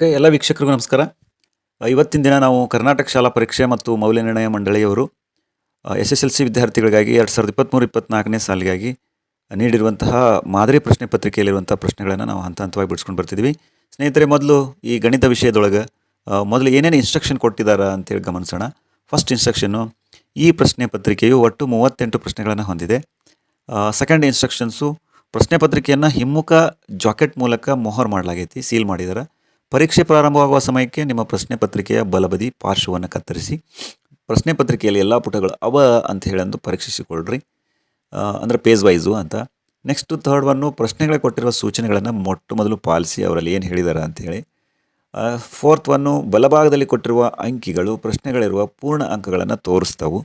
Okay ಎಲ್ಲ ವೀಕ್ಷಕರಿಗೂ ನಮಸ್ಕಾರ. ಇವತ್ತಿನ ದಿನ ನಾವು ಕರ್ನಾಟಕ ಶಾಲಾ ಪರೀಕ್ಷೆ ಮತ್ತು ಮೌಲ್ಯ ನಿರ್ಣಯ ಮಂಡಳಿಯವರು ಎಸ್ ಎಸ್ ಎಲ್ ಸಿ ವಿದ್ಯಾರ್ಥಿಗಳಿಗಾಗಿ ಎರಡು ಸಾವಿರದ ಇಪ್ಪತ್ತ್ಮೂರು ಇಪ್ಪತ್ತ್ನಾಲ್ಕನೇ ಸಾಲಿಗಾಗಿ ನೀಡಿರುವಂತಹ ಮಾದರಿ ಪ್ರಶ್ನೆ ಪತ್ರಿಕೆಯಲ್ಲಿರುವಂಥ ಪ್ರಶ್ನೆಗಳನ್ನು ನಾವು ಹಂತ ಹಂತವಾಗಿ ಬಿಡಿಸ್ಕೊಂಡು ಬರ್ತಿದ್ವಿ ಸ್ನೇಹಿತರೆ, ಮೊದಲು ಈ ಗಣಿತ ವಿಷಯದೊಳಗೆ ಮೊದಲು ಏನೇನು ಇನ್ಸ್ಟ್ರಕ್ಷನ್ ಕೊಟ್ಟಿದ್ದಾರೆ ಅಂತೇಳಿ ಗಮನಿಸೋಣ. ಫಸ್ಟ್ ಇನ್ಸ್ಟ್ರಕ್ಷನ್ನು ಈ ಪ್ರಶ್ನೆ ಪತ್ರಿಕೆಯು ಒಟ್ಟು ಮೂವತ್ತೆಂಟು ಪ್ರಶ್ನೆಗಳನ್ನು ಹೊಂದಿದೆ. ಸೆಕೆಂಡ್ ಇನ್ಸ್ಟ್ರಕ್ಷನ್ಸು ಪ್ರಶ್ನೆ ಪತ್ರಿಕೆಯನ್ನು ಹಿಮ್ಮುಖ ಜಾಕೆಟ್ ಮೂಲಕ ಮೊಹರ್ ಮಾಡಲಾಗೈತಿ, ಸೀಲ್ ಮಾಡಿದ್ದಾರೆ ಪರೀಕ್ಷೆ ಪ್ರಾರಂಭವಾಗುವ ಸಮಯಕ್ಕೆ ನಿಮ್ಮ ಪ್ರಶ್ನೆ ಪತ್ರಿಕೆಯ ಬಲಬದಿ ಪಾರ್ಶ್ವವನ್ನು ಕತ್ತರಿಸಿ, ಪ್ರಶ್ನೆ ಪತ್ರಿಕೆಯಲ್ಲಿ ಎಲ್ಲ ಪುಟಗಳು ಅವ ಅಂತ ಹೇಳಂದು ಪರೀಕ್ಷಿಸಿಕೊಳ್ಳ್ರಿ. ಅಂದರೆ ಪೇಜ್ ವೈಸು ಅಂತ. ನೆಕ್ಸ್ಟ್ ಥರ್ಡ್ ಒನ್ನು ಪ್ರಶ್ನೆಗಳಿಗೆ ಕೊಟ್ಟಿರುವ ಸೂಚನೆಗಳನ್ನು ಮೊಟ್ಟ ಮೊದಲು ಪಾಲಿಸಿ ಅವರಲ್ಲಿ ಏನು ಹೇಳಿದ್ದಾರೆ ಅಂಥೇಳಿ ಫೋರ್ತ್ ಒನ್ನು ಬಲಭಾಗದಲ್ಲಿ ಕೊಟ್ಟಿರುವ ಅಂಕಿಗಳು, ಪ್ರಶ್ನೆಗಳಿರುವ ಪೂರ್ಣ ಅಂಕಗಳನ್ನು ತೋರಿಸ್ತವು.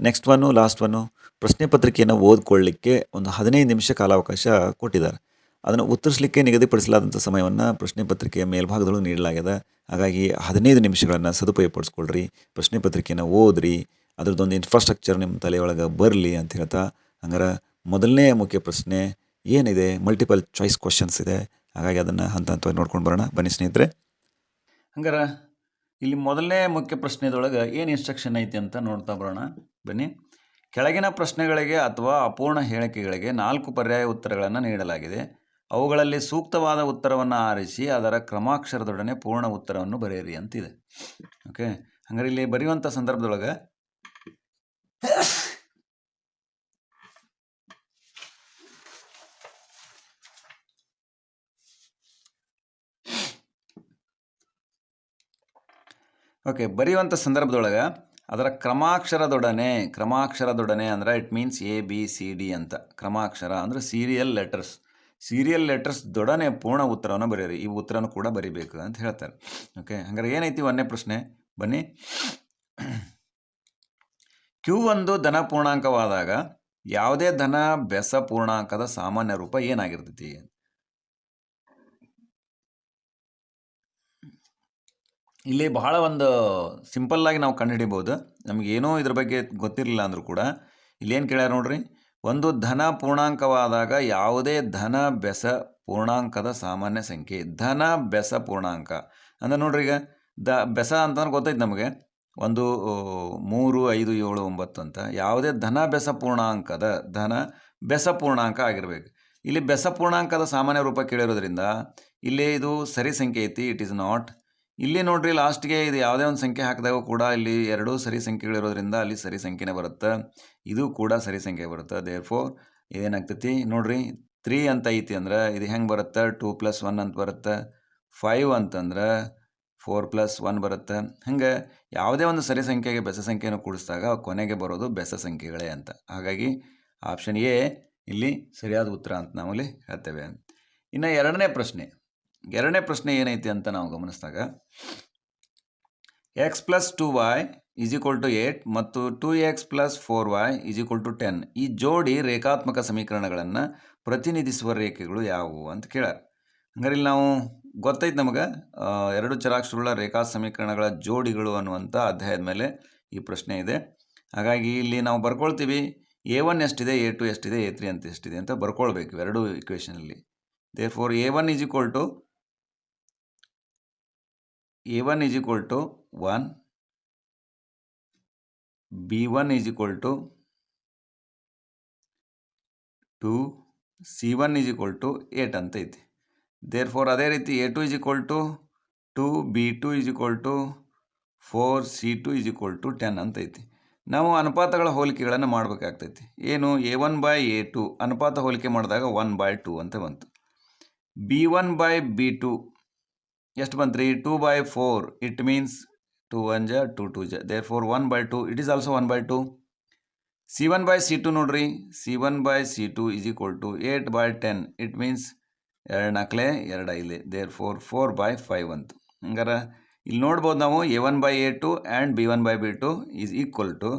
ನೆಕ್ಸ್ಟ್ ಒನ್ನು ಲಾಸ್ಟ್ ಒನ್ನು ಪ್ರಶ್ನೆ ಪತ್ರಿಕೆಯನ್ನು ಓದ್ಕೊಳ್ಳಿಕ್ಕೆ ಒಂದು ಹದಿನೈದು ನಿಮಿಷ ಕಾಲಾವಕಾಶ ಕೊಟ್ಟಿದ್ದಾರೆ. ಅದನ್ನು ಉತ್ತರಿಸಲಿಕ್ಕೆ ನಿಗದಿಪಡಿಸಲಾದಂಥ ಸಮಯವನ್ನು ಪ್ರಶ್ನೆ ಪತ್ರಿಕೆಯ ಮೇಲ್ಭಾಗದಲ್ಲೂ ನೀಡಲಾಗಿದೆ. ಹಾಗಾಗಿ ಹದಿನೈದು ನಿಮಿಷಗಳನ್ನು ಸದುಪಯೋಗಪಡಿಸ್ಕೊಳ್ರಿ. ಪ್ರಶ್ನೆ ಪತ್ರಿಕೆಯನ್ನು ಓದ್ರಿ. ಅದ್ರದ್ದೊಂದು ಇನ್ಫ್ರಾಸ್ಟ್ರಕ್ಚರ್ ನಿಮ್ಮ ತಲೆಯೊಳಗೆ ಬರಲಿ ಅಂತ ಹೇಳ್ತಾ, ಹಂಗಾರೆ ಮೊದಲನೇ ಮುಖ್ಯ ಪ್ರಶ್ನೆ, ಏನಿದೆ? ಮಲ್ಟಿಪಲ್ ಚಾಯ್ಸ್ ಕ್ವಶನ್ಸ್ ಇದೆ. ಹಾಗಾಗಿ ಅದನ್ನು ಹಂತ ಹಂತವಾಗಿ ನೋಡ್ಕೊಂಡು ಬರೋಣ. ಬನ್ನಿ ಸ್ನೇಹಿತರೆ. ಹಂಗಾರೆ ಇಲ್ಲಿ ಮೊದಲನೇ ಮುಖ್ಯ ಪ್ರಶ್ನೆದೊಳಗೆ ಏನು ಇನ್ಸ್ಟ್ರಕ್ಷನ್ ಐತಿ ಅಂತ ನೋಡ್ತಾ ಬರೋಣ. ಬನ್ನಿ. ಕೆಳಗಿನ ಪ್ರಶ್ನೆಗಳಿಗೆ ಅಥವಾ ಅಪೂರ್ಣ ಹೇಳಿಕೆಗಳಿಗೆ ನಾಲ್ಕು ಪರ್ಯಾಯ ಉತ್ತರಗಳನ್ನು ನೀಡಲಾಗಿದೆ. ಅವುಗಳಲ್ಲಿ ಸೂಕ್ತವಾದ ಉತ್ತರವನ್ನು ಆರಿಸಿ ಅದರ ಕ್ರಮಾಕ್ಷರದೊಡನೆ ಪೂರ್ಣ ಉತ್ತರವನ್ನು ಬರೆಯಿರಿ ಅಂತಿದೆ. ಓಕೆ ಹಂಗಾರೆ ಇಲ್ಲಿ ಬರೆಯುವಂಥ ಸಂದರ್ಭದೊಳಗೆ ಓಕೆ ಬರೆಯುವಂಥ ಸಂದರ್ಭದೊಳಗೆ ಅದರ ಕ್ರಮಾಕ್ಷರದೊಡನೆ ಕ್ರಮಾಕ್ಷರದೊಡನೆ ಅಂದರೆ it means A B C D ಅಂತ. ಕ್ರಮಾಕ್ಷರ ಅಂದರೆ ಸೀರಿಯಲ್ ಲೆಟರ್ಸ್ ಸೀರಿಯಲ್ ಲೆಟರ್ಸ್ ದೊಡನೆ ಪೂರ್ಣ ಉತ್ತರವನ್ನು ಬರೆಯಿರಿ. ಈ ಉತ್ತರನೂ ಕೂಡ ಬರಿಬೇಕು ಅಂತ ಹೇಳ್ತಾರೆ. ಓಕೆ ಹಂಗಾರೆ ಏನೈತಿ ಒಂದನೇ ಪ್ರಶ್ನೆ? ಬನ್ನಿ. ಕ್ಯೂ ಒಂದು ಧನ ಪೂರ್ಣಾಂಕವಾದಾಗ ಯಾವುದೇ ಧನ ಬೆಸ ಪೂರ್ಣಾಂಕದ ಸಾಮಾನ್ಯ ರೂಪ ಏನಾಗಿರ್ತೈತಿ? ಇಲ್ಲಿ ಬಹಳ ಒಂದು ಸಿಂಪಲ್ಲಾಗಿ ನಾವು ಕಂಡುಹಿಡಿಬೋದು ನಮಗೇನೋ ಇದ್ರ ಬಗ್ಗೆ ಗೊತ್ತಿರಲಿಲ್ಲ ಅಂದರೂ ಕೂಡ. ಇಲ್ಲೇನು ಕೇಳ್ಯಾರ ನೋಡ್ರಿ? ಒಂದು ಧನ ಪೂರ್ಣಾಂಕವಾದಾಗ ಯಾವುದೇ ಧನ ಬೆಸ ಪೂರ್ಣಾಂಕದ ಸಾಮಾನ್ಯ ಸಂಖ್ಯೆ. ಧನ ಬೆಸ ಪೂರ್ಣಾಂಕ. ಅಂದ್ರೆ ನೋಡ್ರಿ ಈಗ ದ ಬೆಸ ಅಂತಂದ್ರೆ ಗೊತ್ತೈತೆ ನಮಗೆ? ಒಂದು ಮೂರು, ಐದು, ಏಳು, ಒಂಬತ್ತು ಅಂತ. ಯಾವುದೇ ಧನ ಬೆಸ ಪೂರ್ಣಾಂಕದ ಧನ ಬೆಸ ಪೂರ್ಣಾಂಕ ಆಗಿರಬೇಕು. ಇಲ್ಲಿ ಬೆಸ ಪೂರ್ಣಾಂಕದ ಸಾಮಾನ್ಯ ರೂಪ ಕೇಳಿರೋದ್ರಿಂದ ಇಲ್ಲಿ ಇದು ಸರಿ ಸಂಖ್ಯೆ ಐತಿ ಇಟ್ ಈಸ್ ನಾಟ್ ಇಲ್ಲಿ ನೋಡ್ರಿ ಲಾಸ್ಟ್ಗೆ ಇದು ಯಾವುದೇ ಒಂದು ಸಂಖ್ಯೆ ಹಾಕಿದಾಗ ಕೂಡ ಇಲ್ಲಿ ಎರಡೂ ಸರಿ ಸಂಖ್ಯೆಗಳಿರೋದ್ರಿಂದ ಅಲ್ಲಿ ಸರಿ ಸಂಖ್ಯೆನೇ ಬರುತ್ತೆ. ಇದು ಕೂಡ ಸರಿ ಸಂಖ್ಯೆ ಬರುತ್ತೆ. ದೇರ್ ಫೋರ್ ಇದೇನಾಗ್ತೈತಿ? ನೋಡ್ರಿ ತ್ರೀ ಅಂತ ಐತಿ ಅಂದ್ರೆ ಇದು ಹೆಂಗೆ ಬರುತ್ತೆ? ಟೂ ಪ್ಲಸ್ ಒನ್ ಅಂತ ಬರುತ್ತೆ. ಫೈವ್ ಅಂತಂದ್ರೆ ಫೋರ್ ಪ್ಲಸ್ ಒನ್ ಬರುತ್ತೆ. ಹಂಗೆ ಯಾವುದೇ ಒಂದು ಸರಿ ಸಂಖ್ಯೆಗೆ ಬೆಸ ಸಂಖ್ಯೆಯನ್ನು ಕೂಡಿಸಿದಾಗ ಕೊನೆಗೆ ಬರೋದು ಬೆಸ ಸಂಖ್ಯೆಗಳೇ ಅಂತ. ಹಾಗಾಗಿ ಆಪ್ಷನ್ ಎ ಇಲ್ಲಿ ಸರಿಯಾದ ಉತ್ತರ ಅಂತ ನಾವಲ್ಲಿ ಹೇಳ್ತೇವೆ. ಇನ್ನು ಎರಡನೇ ಪ್ರಶ್ನೆ. ಎರಡನೇ ಪ್ರಶ್ನೆ ಏನೈತಿ ಅಂತ ನಾವು ಗಮನಿಸಿದಾಗ x plus two y is equal to eight ಮತ್ತು two x plus four y is equal to ten ಈ ಜೋಡಿ ರೇಖಾತ್ಮಕ ಸಮೀಕರಣಗಳನ್ನು ಪ್ರತಿನಿಧಿಸುವ ರೇಖೆಗಳು ಯಾವುವು ಅಂತ ಕೇಳ್ಯಾರ. ಹಂಗಾರೆ ಇಲ್ಲಿ ನಾವು ಗೊತ್ತೈತೆ ನಮಗೆ ಎರಡು ಚರಾಕ್ಷರಗಳ ರೇಖಾ ಸಮೀಕರಣಗಳ ಜೋಡಿಗಳು ಅನ್ನುವಂಥ ಅಧ್ಯಾಯದ ಮೇಲೆ ಈ ಪ್ರಶ್ನೆ ಇದೆ. ಹಾಗಾಗಿ ಇಲ್ಲಿ ನಾವು ಬರ್ಕೊಳ್ತೀವಿ ಎ ಒನ್ ಎಷ್ಟಿದೆ ಎ ಟು ಎಷ್ಟಿದೆ ಎ ತ್ರೀ ಅಂತ ಎಷ್ಟಿದೆ ಅಂತ ಬರ್ಕೊಳ್ಬೇಕು ಎರಡು ಇಕ್ವೇಷನಲ್ಲಿ therefore a one is equal to a one is equal to one b one is equal to two c one is equal to eight ಅಂತ ಐತಿ. ದೇರ್ ಫೋರ್ ಅದೇ ರೀತಿ a two is equal to two b two is equal to four c two is equal to ten ಅಂತ ಐತಿ. ನಾವು ಅನುಪಾತಗಳ ಹೋಲಿಕೆಗಳನ್ನು ಮಾಡಬೇಕಾಗ್ತೈತಿ. ಏನು? A one by a two ಅನುಪಾತ ಹೋಲಿಕೆ ಮಾಡಿದಾಗ ಒನ್ ಬೈ ಟು ಅಂತ ಬಂತು. B one by b two ಎಷ್ಟು ಬಂತು ರೀ two by four it means two one ಜ ಟೂ ಟೂ ಜ therefore one by two it is also one by two c one by c two ನೋಡ್ರಿ. C one by c two is equal to eight by ten it means ಎರಡು ನಾಲ್ಕಲೆ ಎರಡು ಐದು there four four by five ಅಂತು ಹಂಗಾರೆ ಇಲ್ಲಿ ನೋಡ್ಬೋದು ನಾವು a one by a two and b one by b two is equal to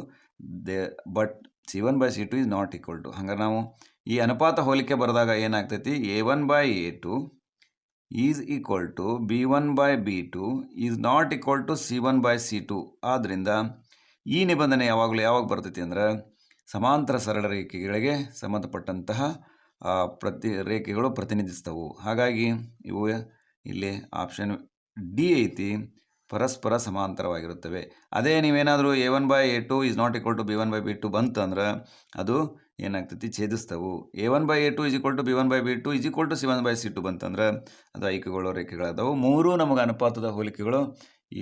they but c one by c two is not equal to ಹಂಗಾರೆ ನಾವು ಈ ಅನುಪಾತ ಹೋಲಿಕೆ ಬರೆದಾಗ ಏನಾಗ್ತೈತಿ? A one by a two is equal to b one by b two is not equal to c one by c two ಆದ್ದರಿಂದ ಈ ನಿಬಂಧನೆ ಯಾವಾಗಲೂ ಯಾವಾಗ ಬರ್ತೈತಿ ಅಂದ್ರೆ ಸಮಾಂತರ ಸರಳ ರೇಖೆಗಳಿಗೆ ಸಂಬಂಧಪಟ್ಟಂತಹ ಪ್ರತಿ ರೇಖೆಗಳು ಪ್ರತಿನಿಧಿಸ್ತವು. ಹಾಗಾಗಿ ಇವು ಇಲ್ಲಿ ಆಪ್ಷನ್ ಡಿ ಐತಿ, ಪರಸ್ಪರ ಸಮಾಂತರವಾಗಿರುತ್ತವೆ. ಅದೇ ನೀವೇನಾದರೂ a one by a two is not equal to b one by b two ಬಂತು ಅಂದ್ರೆ ಅದು ಏನಾಗ್ತೈತಿ? ಛೇದಿಸ್ತವು. A one by a two is equal to b one by b two is equal to c one by c two ಬಂತಂದ್ರೆ ಅದು ಐಕ್ಯಗಳು ರೇಖೆಗಳಾದವು. ಮೂರು ನಮಗೆ ಅನುಪಾತದ ಹೋಲಿಕೆಗಳು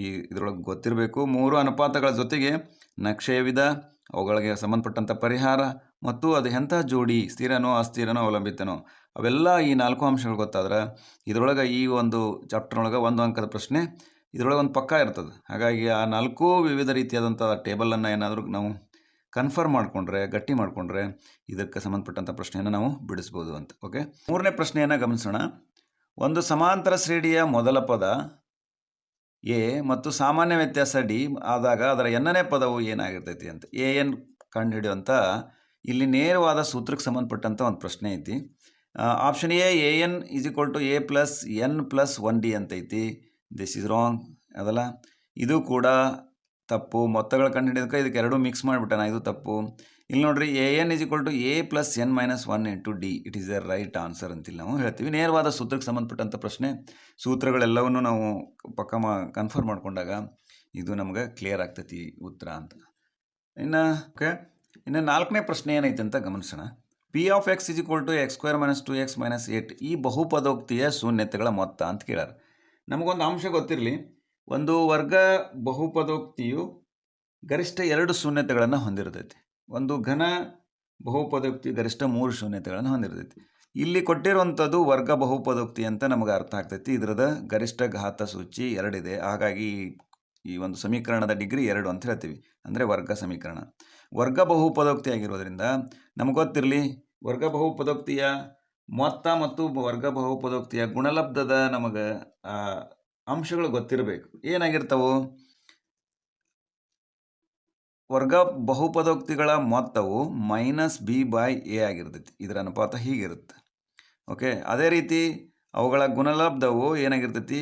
ಈ ಇದರೊಳಗೆ ಗೊತ್ತಿರಬೇಕು. ಮೂರು ಅನುಪಾತಗಳ ಜೊತೆಗೆ ನಕ್ಷೆಯ ವಿಧ, ಅವುಗಳಿಗೆ ಸಂಬಂಧಪಟ್ಟಂಥ ಪರಿಹಾರ ಮತ್ತು ಅದು ಎಂಥ ಜೋಡಿ, ಸ್ಥಿರನೋ ಅಸ್ಥಿರನೋ ಅವಲಂಬಿತನೋ, ಅವೆಲ್ಲ ಈ ನಾಲ್ಕು ಅಂಶಗಳು ಗೊತ್ತಾದ್ರೆ ಇದರೊಳಗೆ ಈ ಒಂದು ಚಾಪ್ಟರ್ನೊಳಗೆ ಒಂದು ಅಂಕದ ಪ್ರಶ್ನೆ ಇದರೊಳಗೆ ಒಂದು ಪಕ್ಕ ಇರ್ತದೆ. ಹಾಗಾಗಿ ಆ ನಾಲ್ಕು ವಿವಿಧ ರೀತಿಯಾದಂಥ ಟೇಬಲನ್ನು ಏನಾದರೂ ನಾವು ಕನ್ಫರ್ಮ್ ಮಾಡಿಕೊಂಡ್ರೆ, ಗಟ್ಟಿ ಮಾಡಿಕೊಂಡ್ರೆ ಇದಕ್ಕೆ ಸಂಬಂಧಪಟ್ಟಂಥ ಪ್ರಶ್ನೆಯನ್ನು ನಾವು ಬಿಡಿಸ್ಬೋದು ಅಂತ ಓಕೆ ಮೂರನೇ ಪ್ರಶ್ನೆಯನ್ನು ಗಮನಿಸೋಣ. ಒಂದು ಸಮಾಂತರ ಶ್ರೇಣಿಯ ಮೊದಲ ಪದ ಎ ಮತ್ತು ಸಾಮಾನ್ಯ ವ್ಯತ್ಯಾಸ ಡಿ ಆದಾಗ ಅದರ ಎನ್ನನೇ ಪದವು ಏನಾಗಿರ್ತೈತಿ ಅಂತ, ಎ ಎನ್ ಕಂಡುಹಿಡಿಯುವಂಥ ಇಲ್ಲಿ ನೇರವಾದ ಸೂತ್ರಕ್ಕೆ ಸಂಬಂಧಪಟ್ಟಂಥ ಒಂದು ಪ್ರಶ್ನೆ ಐತಿ. Option A a n is equal to a plus n plus one d ಅಂತೈತಿ. ದಿಸ್ ಇಸ್ ರಾಂಗ್ ಅದಲ್ಲ? ಇದು ಕೂಡ ತಪ್ಪು, ಮೊತ್ತಗಳು ಕಂಡುಹಿಡಿಯೋದಕ್ಕೆ ಇದಕ್ಕೆ ಎರಡೂ ಮಿಕ್ಸ್ ಮಾಡಿಬಿಟ್ಟಣ ಇದು ತಪ್ಪು. ಇಲ್ಲಿ ನೋಡ್ರಿ a n is equal to a plus n minus one into d it is a right answer ಅಂತಿಲ್ಲ ನಾವು ಹೇಳ್ತೀವಿ. ನೇರವಾದ ಸೂತ್ರಕ್ಕೆ ಸಂಬಂಧಪಟ್ಟಂಥ ಪ್ರಶ್ನೆ. ಸೂತ್ರಗಳೆಲ್ಲವನ್ನು ನಾವು ಪಕ್ಕ ಮಾ ಕನ್ಫರ್ಮ್ ಮಾಡಿಕೊಂಡಾಗ ಇದು ನಮ್ಗೆ ಕ್ಲಿಯರ್ ಆಗ್ತೈತಿ ಉತ್ತರ ಅಂತ. ಇನ್ನು ಓಕೆ ಇನ್ನು ನಾಲ್ಕನೇ ಪ್ರಶ್ನೆ ಏನೈತೆ ಅಂತ ಗಮನಿಸೋಣ. P of x is equal to x square minus two x minus eight ಈ ಬಹುಪದೋಕ್ತಿಯ ಶೂನ್ಯತೆಗಳ ಮೊತ್ತ ಅಂತ ಕೇಳ್ಯಾರ ನಮಗೊಂದು ಅಂಶ ಗೊತ್ತಿರಲಿ. ಒಂದು ವರ್ಗ ಬಹುಪದೋಕ್ತಿಯು ಗರಿಷ್ಠ ಎರಡು ಶೂನ್ಯತೆಗಳನ್ನು ಹೊಂದಿರ್ತೈತಿ. ಒಂದು ಘನ ಬಹುಪದೋಕ್ತಿ ಗರಿಷ್ಠ ಮೂರು ಶೂನ್ಯತೆಗಳನ್ನು ಹೊಂದಿರ್ತೈತಿ. ಇಲ್ಲಿ ಕೊಟ್ಟಿರುವಂಥದ್ದು ವರ್ಗ ಬಹುಪದೋಕ್ತಿ ಅಂತ ನಮಗೆ ಅರ್ಥ ಆಗ್ತೈತಿ. ಇದರದ ಗರಿಷ್ಠ ಘಾತ ಸೂಚಿ ಎರಡಿದೆ. ಹಾಗಾಗಿ ಈ ಒಂದು ಸಮೀಕರಣದ ಡಿಗ್ರಿ ಎರಡು ಅಂತ ಹೇಳ್ತೀವಿ. ಅಂದರೆ ವರ್ಗ ಸಮೀಕರಣ. ವರ್ಗ ಬಹುಪದೋಕ್ತಿ ಆಗಿರೋದ್ರಿಂದ ನಮ್ಗೆ ಗೊತ್ತಿರಲಿ, ವರ್ಗ ಬಹುಪದೋಕ್ತಿಯ ಮೊತ್ತ ಮತ್ತು ವರ್ಗ ಬಹುಪದೋಕ್ತಿಯ ಗುಣಲಬ್ಧದ ನಮಗೆ ಅಂಶಗಳು ಗೊತ್ತಿರಬೇಕು. ಏನಾಗಿರ್ತವು? ವರ್ಗ ಬಹುಪದೋಕ್ತಿಗಳ ಮೊತ್ತವು ಮೈನಸ್ ಬಿ ಬೈ ಎ ಆಗಿರ್ತೈತಿ. ಇದರ ಅನುಪಾತ ಹೀಗಿರುತ್ತೆ. ಓಕೆ? ಅದೇ ರೀತಿ ಅವುಗಳ ಗುಣಲಬ್ಧವು ಏನಾಗಿರ್ತೈತಿ?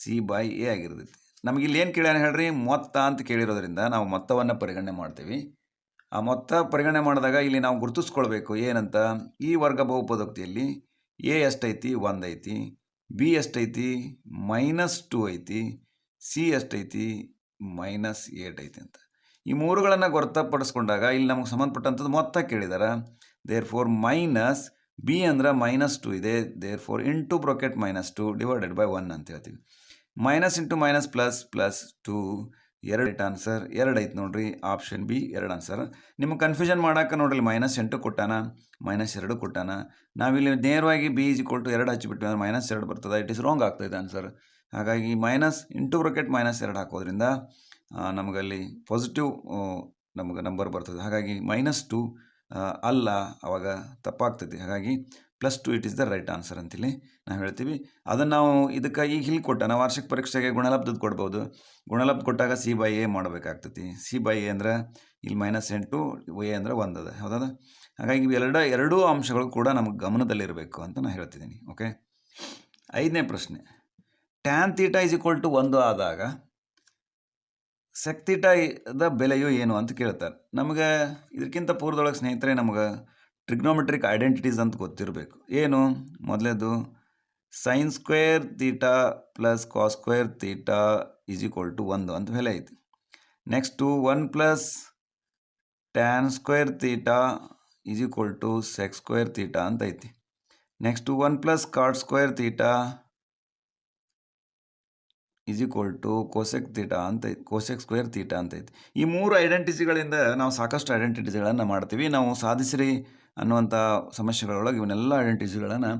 ಸಿ ಬೈ ಎ ಆಗಿರ್ತೈತಿ. ನಮಗೆ ಇಲ್ಲಿ ಏನು ಕೇಳ್ಯಾನ ಹೇಳ್ರಿ? ಮೊತ್ತ ಅಂತ ಕೇಳಿರೋದ್ರಿಂದ ನಾವು ಮೊತ್ತವನ್ನು ಪರಿಗಣನೆ ಮಾಡ್ತೀವಿ. ಆ ಮೊತ್ತ ಪರಿಗಣನೆ ಮಾಡಿದಾಗ ಇಲ್ಲಿ ನಾವು ಗುರುತಿಸ್ಕೊಳ್ಬೇಕು ಏನಂತ? ಈ ವರ್ಗ ಬಹುಪದೋಕ್ತಿಯಲ್ಲಿ ಎ ಎಷ್ಟೈತಿ? ಒಂದೈತಿ. ಬಿ ಎಷ್ಟೈತಿ? ಮೈನಸ್ ಟು ಐತಿ. ಸಿ ಎಷ್ಟೈತಿ? ಮೈನಸ್ ಏಟ್ ಐತಿ ಅಂತ. ಈ ಮೂರುಗಳನ್ನು ಗೊತ್ತಪಡಿಸ್ಕೊಂಡಾಗ ಇಲ್ಲಿ ನಮಗೆ ಸಂಬಂಧಪಟ್ಟಂಥದ್ದು ಮೊತ್ತ ಕೇಳಿದಾರೆ. ದೇರ್ ಫೋರ್ ಮೈನಸ್ ಬಿ ಅಂದ್ರೆ ಮೈನಸ್ ಟು ಇದೆ. Therefore into bracket minus two divided by one ಅಂತ ಹೇಳ್ತೀವಿ. Minus into minus plus plus two ಎರಡು ಐಟ್ ಆನ್ಸರ್ ಎರಡು ಐತೆ ನೋಡ್ರಿ ಆಪ್ಷನ್ ಬಿ ಎರಡು ಆನ್ಸರ್ ನಿಮ್ಗೆ ಕನ್ಫ್ಯೂಷನ್ ಮಾಡೋಕೆ ನೋಡ್ರಿ ಮೈನಸ್ ಎಂಟು ಕೊಟ್ಟಾನ ಮೈನಸ್ ಎರಡು ಕೊಟ್ಟಾನ. ನಾವಿಲ್ಲಿ ನೇರವಾಗಿ ಬಿ ಇಜ್ ಇಕ್ವಲ್ ಟು ಎರಡು ಹಚ್ಚಿಬಿಟ್ಟು ಅಂದರೆ ಮೈನಸ್ ಎರಡು ಬರ್ತದೆ ಇಟ್ ಇಸ್ ರಾಂಗ್ ಆಗ್ತೈತೆ ಆನ್ಸರ್ ಹಾಗಾಗಿ ಮೈನಸ್ ಇಂಟು ಬ್ರೊಕೆಟ್ ಮೈನಸ್ ಎರಡು ಹಾಕೋದ್ರಿಂದ ನಮಗಲ್ಲಿ ಪಾಸಿಟಿವ್ ನಮ್ಗೆ ನಂಬರ್ ಬರ್ತದೆ. ಹಾಗಾಗಿ ಮೈನಸ್ ಟು ಅಲ್ಲ, ಅವಾಗ ತಪ್ಪಾಗ್ತೈತಿ ಹಾಗಾಗಿ plus two it is the right answer ಅಂತೇಳಿ ನಾವು ಹೇಳ್ತೀವಿ. ಅದನ್ನು ನಾವು ಇದಕ್ಕೆ ಈಗ ಇಲ್ಲಿ ಕೊಟ್ಟ, ನಾವು ವಾರ್ಷಿಕ ಪರೀಕ್ಷೆಗೆ ಗುಣಲಬ್ಧದ್ದು ಕೊಡ್ಬೋದು. ಗುಣಲಬ್ಧ ಕೊಟ್ಟಾಗ ಸಿ ಬೈ ಎ ಮಾಡಬೇಕಾಗ್ತೈತಿ. ಸಿ ಬೈ ಎ ಅಂದ್ರೆ ಇಲ್ಲಿ ಮೈನಸ್ ಎಂಟು ಎ ಅಂದ್ರೆ ಒಂದದ ಹೌದದ ಹಾಗಾಗಿ ಇವೆರಡ, ಎರಡೂ ಅಂಶಗಳು ಕೂಡ ನಮಗೆ ಗಮನದಲ್ಲಿರಬೇಕು ಅಂತ ನಾನು ಹೇಳ್ತಿದ್ದೀನಿ ಓಕೆ ಐದನೇ ಪ್ರಶ್ನೆ. Tan theta is equal to ಒಂದು ಆದಾಗ ಸೆಕ್ತಿಟದ ಬೆಲೆಯು ಏನು ಅಂತ ಕೇಳ್ತಾರೆ. ನಮಗೆ ಇದಕ್ಕಿಂತ ಪೂರ್ವದೊಳಗೆ ಸ್ನೇಹಿತರೆ, ನಮಗೆ ಟ್ರಿಗ್ನೋಮೆಟ್ರಿಕ್ ಐಡೆಂಟಿಟೀಸ್ ಅಂತ ಗೊತ್ತಿರಬೇಕು. ಏನು? ಮೊದಲೇದು sine square theta plus cos square theta is equal to ಒಂದು ಅಂತ ಬೆಲೆ ಐತಿ. Next one plus tan square theta is equal to sec square theta ಅಂತ ಐತಿ. Next one plus cot square theta is equal to cosec theta ಅಂತ cosec square theta ಅಂತ ಐತಿ. ಈ ಮೂರು ಐಡೆಂಟಿಟಿಗಳಿಂದ ನಾವು ಸಾಕಷ್ಟು ಐಡೆಂಟಿಟಿಗಳನ್ನು ಮಾಡ್ತೀವಿ. ನಾವು ಸಾಧಿಸಿರಿ ಅನ್ನುವಂಥ ಸಮಸ್ಯೆಗಳೊಳಗೆ ಇವನ್ನೆಲ್ಲ ಐಡೆಂಟಿಟಿಗಳನ್ನು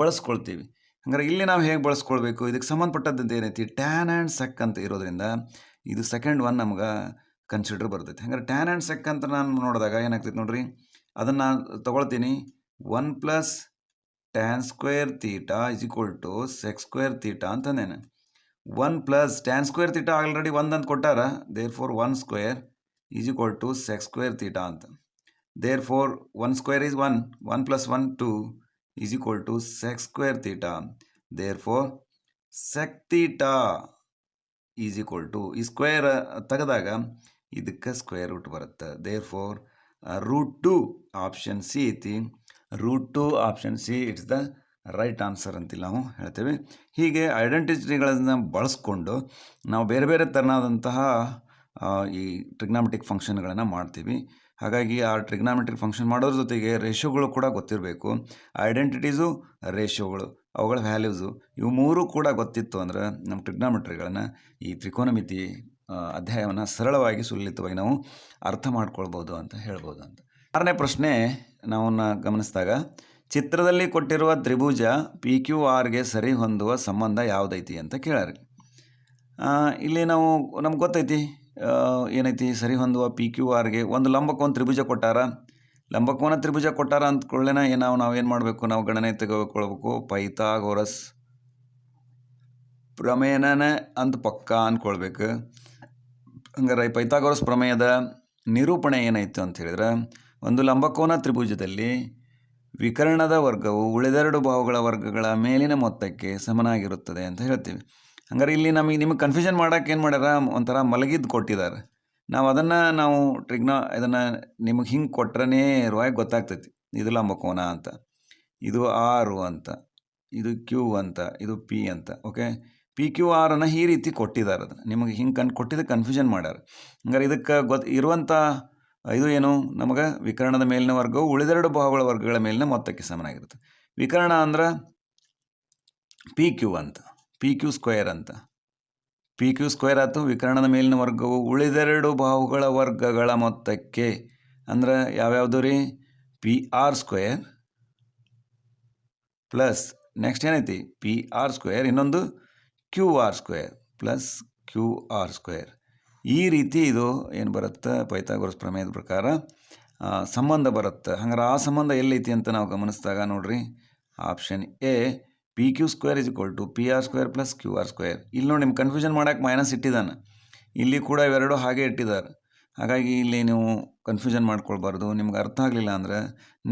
ಬಳಸ್ಕೊಳ್ತೀವಿ. ಹಂಗಾರೆ ಇಲ್ಲಿ ನಾವು ಹೇಗೆ ಬಳಸ್ಕೊಳ್ಬೇಕು? ಇದಕ್ಕೆ ಸಂಬಂಧಪಟ್ಟದ್ದು ಏನೈತಿ? ಟ್ಯಾನ್ ಆ್ಯಂಡ್ ಸೆಕ್ ಅಂತ ಇರೋದ್ರಿಂದ ಇದು ಸೆಕೆಂಡ್ ಒನ್ ನಮ್ಗೆ ಕನ್ಸಿಡರ್ ಬರ್ತೈತಿ. ಹಂಗಾರೆ ಟ್ಯಾನ್ ಆ್ಯಂಡ್ ಸೆಕ್ ಅಂತ ನಾನು ನೋಡಿದಾಗ ಏನಾಗ್ತೈತೆ ನೋಡ್ರಿ? ಅದನ್ನು ತೊಗೊಳ್ತೀನಿ. One plus tan square theta is equal to sec square theta ಅಂತಂದೇನೆ one plus tan square theta already ಒಂದು ಅಂತ ಕೊಟ್ಟಾರ. Therefore one square is equal to sec square theta ಅಂತ. Therefore one square is one one plus one two is equal to sec square theta therefore sec theta is equal to ಈ square ತೆಗೆದಾಗ ಇದಕ್ಕೆ square root ಬರುತ್ತೆ. Therefore root two option C ಐತಿ. Root two option C it's the right answer ಅಂತಿಲ್ಲ ನಾವು ಹೇಳ್ತೇವೆ. ಹೀಗೆ ಐಡೆಂಟಿಟಿಗಳನ್ನು ಬಳಸ್ಕೊಂಡು ನಾವು ಬೇರೆ ಬೇರೆ ಥರನಾದಂತಹ ಈ ಟ್ರಿಗ್ನಾಮೆಟಿಕ್ ಫಂಕ್ಷನ್ಗಳನ್ನು ಮಾಡ್ತೀವಿ. ಹಾಗಾಗಿ ಆ ಟ್ರಿಗ್ನಾಮೆಟ್ರಿಕ್ ಫಂಕ್ಷನ್ ಮಾಡೋದ್ರ ಜೊತೆಗೆ ರೇಷೋಗಳು ಕೂಡ ಗೊತ್ತಿರಬೇಕು. ಐಡೆಂಟಿಟೀಸು ರೇಷೋಗಳು ಅವುಗಳ ವ್ಯಾಲ್ಯೂಸು, ಇವು ಮೂರು ಕೂಡ ಗೊತ್ತಿತ್ತು ಅಂದ್ರೆ ನಮ್ಮ ಟ್ರಿಗ್ನಾಮೆಟ್ರಿಗಳನ್ನು ಈ ತ್ರಿಕೋನಮಿತಿ ಅಧ್ಯಾಯವನ್ನು ಸರಳವಾಗಿ ಸುಲಲಿತವಾಗಿ ನಾವು ಅರ್ಥ ಮಾಡ್ಕೊಳ್ಬೋದು ಅಂತ ಹೇಳ್ಬೋದು ಅಂತ. ಆರನೇ ಪ್ರಶ್ನೆ ನಾವು ಗಮನಿಸಿದಾಗ ಚಿತ್ರದಲ್ಲಿ ಕೊಟ್ಟಿರುವ ತ್ರಿಭುಜ ಪಿ ಕ್ಯೂ ಆರ್ಗೆ ಸರಿ ಹೊಂದುವ ಸಂಬಂಧ ಯಾವುದೈತಿ ಅಂತ ಕೇಳಾರಿ. ಆ, ಇಲ್ಲಿ ನಾವು ನಮ್ಗೆ ಗೊತ್ತೈತಿ ಏನೈತಿ ಸರಿ ಹೊಂದುವ ಪಿ ಕ್ಯೂ ಆರ್ಗೆ ಒಂದು ಲಂಬಕೋನ ತ್ರಿಭುಜ ಕೊಟ್ಟಾರ. ಲಂಬಕೋನ ತ್ರಿಭುಜ ಕೊಟ್ಟಾರ ಅಂದ್ಕೊಳ್ಳೇನ ನಾವು ನಾವು ಏನು ಮಾಡಬೇಕು? ನಾವು ಗಣನೆ ತೆಗೆದುಕೊಳ್ಬೇಕು. ಪೈಥಾಗೋರಸ್ ಪ್ರಮೇಯನ ಅಂತ ಪಕ್ಕ ಅಂದ್ಕೊಳ್ಬೇಕು ಹಂಗಾರೆ ಪೈಥಾಗೋರಸ್ ಪ್ರಮೇಯದ ನಿರೂಪಣೆ ಏನಾಯಿತು ಅಂತ ಹೇಳಿದ್ರೆ ಒಂದು ಲಂಬಕೋನ ತ್ರಿಭುಜದಲ್ಲಿ ವಿಕರ್ಣದ ವರ್ಗವು ಉಳಿದೆರಡು ಭಾವಗಳ ವರ್ಗಗಳ ಮೇಲಿನ ಮೊತ್ತಕ್ಕೆ ಸಮನಾಗಿರುತ್ತದೆ ಅಂತ ಹೇಳ್ತೀವಿ. ಹಂಗಾರೆ ಇಲ್ಲಿ ನಮಗೆ ನಿಮಗೆ ಕನ್ಫ್ಯೂಷನ್ ಮಾಡೋಕೆ ಏನು ಮಾಡ್ಯಾರ? ಒಂಥರ ಮಲಗಿದ್ದು ಕೊಟ್ಟಿದ್ದಾರೆ. ನಾವು ಅದನ್ನು ನಾವು ಟ್ರಿಗ್ನ ಇದನ್ನು ನಿಮಗೆ ಹಿಂಗೆ ಕೊಟ್ರೇ ಇರುವಾಗ ಗೊತ್ತಾಗ್ತೈತಿ. ಇದು ಲಂಬಕೋನ ಅಂತ, ಇದು ಆರು ಅಂತ, ಇದು ಕ್ಯೂ ಅಂತ, ಇದು ಪಿ ಅಂತ ಓಕೆ ಪಿ ಕ್ಯೂ ಆರನ್ನು ಈ ರೀತಿ ಕೊಟ್ಟಿದ್ದಾರೆ ಅದನ್ನು. ನಿಮಗೆ ಹಿಂಗೆ ಕನ್ ಕೊಟ್ಟಿದ್ದು ಕನ್ಫ್ಯೂಷನ್ ಮಾಡ್ಯಾರ. ಹಂಗಾರೆ ಇದಕ್ಕೆ ಗೊತ್ತು ಇರುವಂಥ ಇದು ಏನು? ನಮಗೆ ವಿಕರಣದ ಮೇಲಿನ ವರ್ಗವು ಉಳಿದೆರಡು ಬಾಹುಗಳ ವರ್ಗಗಳ ಮೇಲಿನ ಮೊತ್ತಕ್ಕೆ ಸಮನಾಗಿರುತ್ತೆ. ವಿಕರಣ ಅಂದ್ರೆ ಪಿ ಕ್ಯೂ ಅಂತ ಪಿ ಕ್ಯೂ ಸ್ಕ್ವೇರ್ ಅಂತ. ಪಿ ಕ್ಯೂ ಸ್ಕ್ವೇರ್ ಆಯಿತು, ವಿಕರಣದ ಮೇಲಿನ ವರ್ಗವು ಉಳಿದೆರಡು ಬಾಹುಗಳ ವರ್ಗಗಳ ಮೊತ್ತಕ್ಕೆ ಅಂದ್ರೆ ಯಾವ್ಯಾವುದು ರೀ? P r square plus next ಏನೈತಿ? ಪಿ ಆರ್ ಸ್ಕ್ವೇರ್ ಇನ್ನೊಂದು q r square plus q r square ಈ ರೀತಿ ಇದು ಏನು ಬರುತ್ತೆ? ಪೈಥಾಗೋರಸ್ ಪ್ರಮೇಯದ ಪ್ರಕಾರ ಸಂಬಂಧ ಬರುತ್ತೆ. ಹಂಗಾರೆ ಆ ಸಂಬಂಧ ಎಲ್ಲೈತಿ ಅಂತ ನಾವು ಗಮನಿಸಿದಾಗ ನೋಡ್ರಿ option A p q square is equal to p r square plus q r square ಇಲ್ಲಿ ನೋಡಿ ನಿಮ್ಮ ಕನ್ಫ್ಯೂಷನ್ ಮಾಡೋಕೆ ಮೈನಸ್ ಇಟ್ಟಿದ್ದಾನೆ. ಇಲ್ಲಿ ಕೂಡ ಇವೆರಡು ಹಾಗೆ ಇಟ್ಟಿದ್ದಾರೆ. ಹಾಗಾಗಿ ಇಲ್ಲಿ ನೀವು ಕನ್ಫ್ಯೂಷನ್ ಮಾಡ್ಕೊಳ್ಬಾರ್ದು. ನಿಮ್ಗೆ ಅರ್ಥ ಆಗಲಿಲ್ಲ ಅಂದರೆ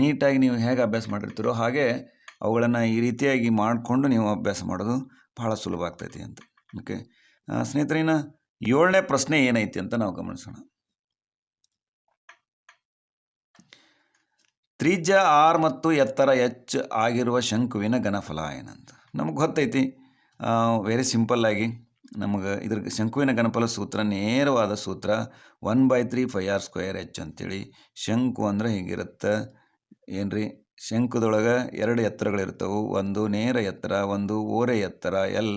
ನೀಟಾಗಿ ನೀವು ಹೇಗೆ ಅಭ್ಯಾಸ ಮಾಡಿರ್ತೀರೋ ಹಾಗೆ ಅವುಗಳನ್ನು ಈ ರೀತಿಯಾಗಿ ಮಾಡಿಕೊಂಡು ನೀವು ಅಭ್ಯಾಸ ಮಾಡೋದು ಬಹಳ ಸುಲಭ ಆಗ್ತೈತಿ ಅಂತ. ಓಕೆ ಸ್ನೇಹಿತರೆ, ಇನ್ನು ಏಳನೇ ಪ್ರಶ್ನೆ ಏನೈತಿ ಅಂತ ನಾವು ಗಮನಿಸೋಣ. ತ್ರಿಜ್ಯ ಆರ್ ಮತ್ತು ಎತ್ತರ ಎಚ್ ಆಗಿರುವ ಶಂಕುವಿನ ಘನಫಲ ಏನಂತ ನಮಗೆ ಗೊತ್ತೈತಿ. ವೆರಿ ಸಿಂಪಲ್ಲಾಗಿ ನಮಗೆ ಇದ್ರ ಶಂಕುವಿನ ಘನಫಲ ಸೂತ್ರ, ನೇರವಾದ ಸೂತ್ರ one by three pi r square h ಅಂತೇಳಿ. ಶಂಕು ಅಂದರೆ ಹೀಗಿರುತ್ತೆ. ಏನ್ರಿ? ಶಂಕುದೊಳಗೆ ಎರಡು ಎತ್ತರಗಳಿರ್ತವೆ. ಒಂದು ನೇರ ಎತ್ತರ, ಒಂದು ಓರೆ ಎತ್ತರ, ಎಲ್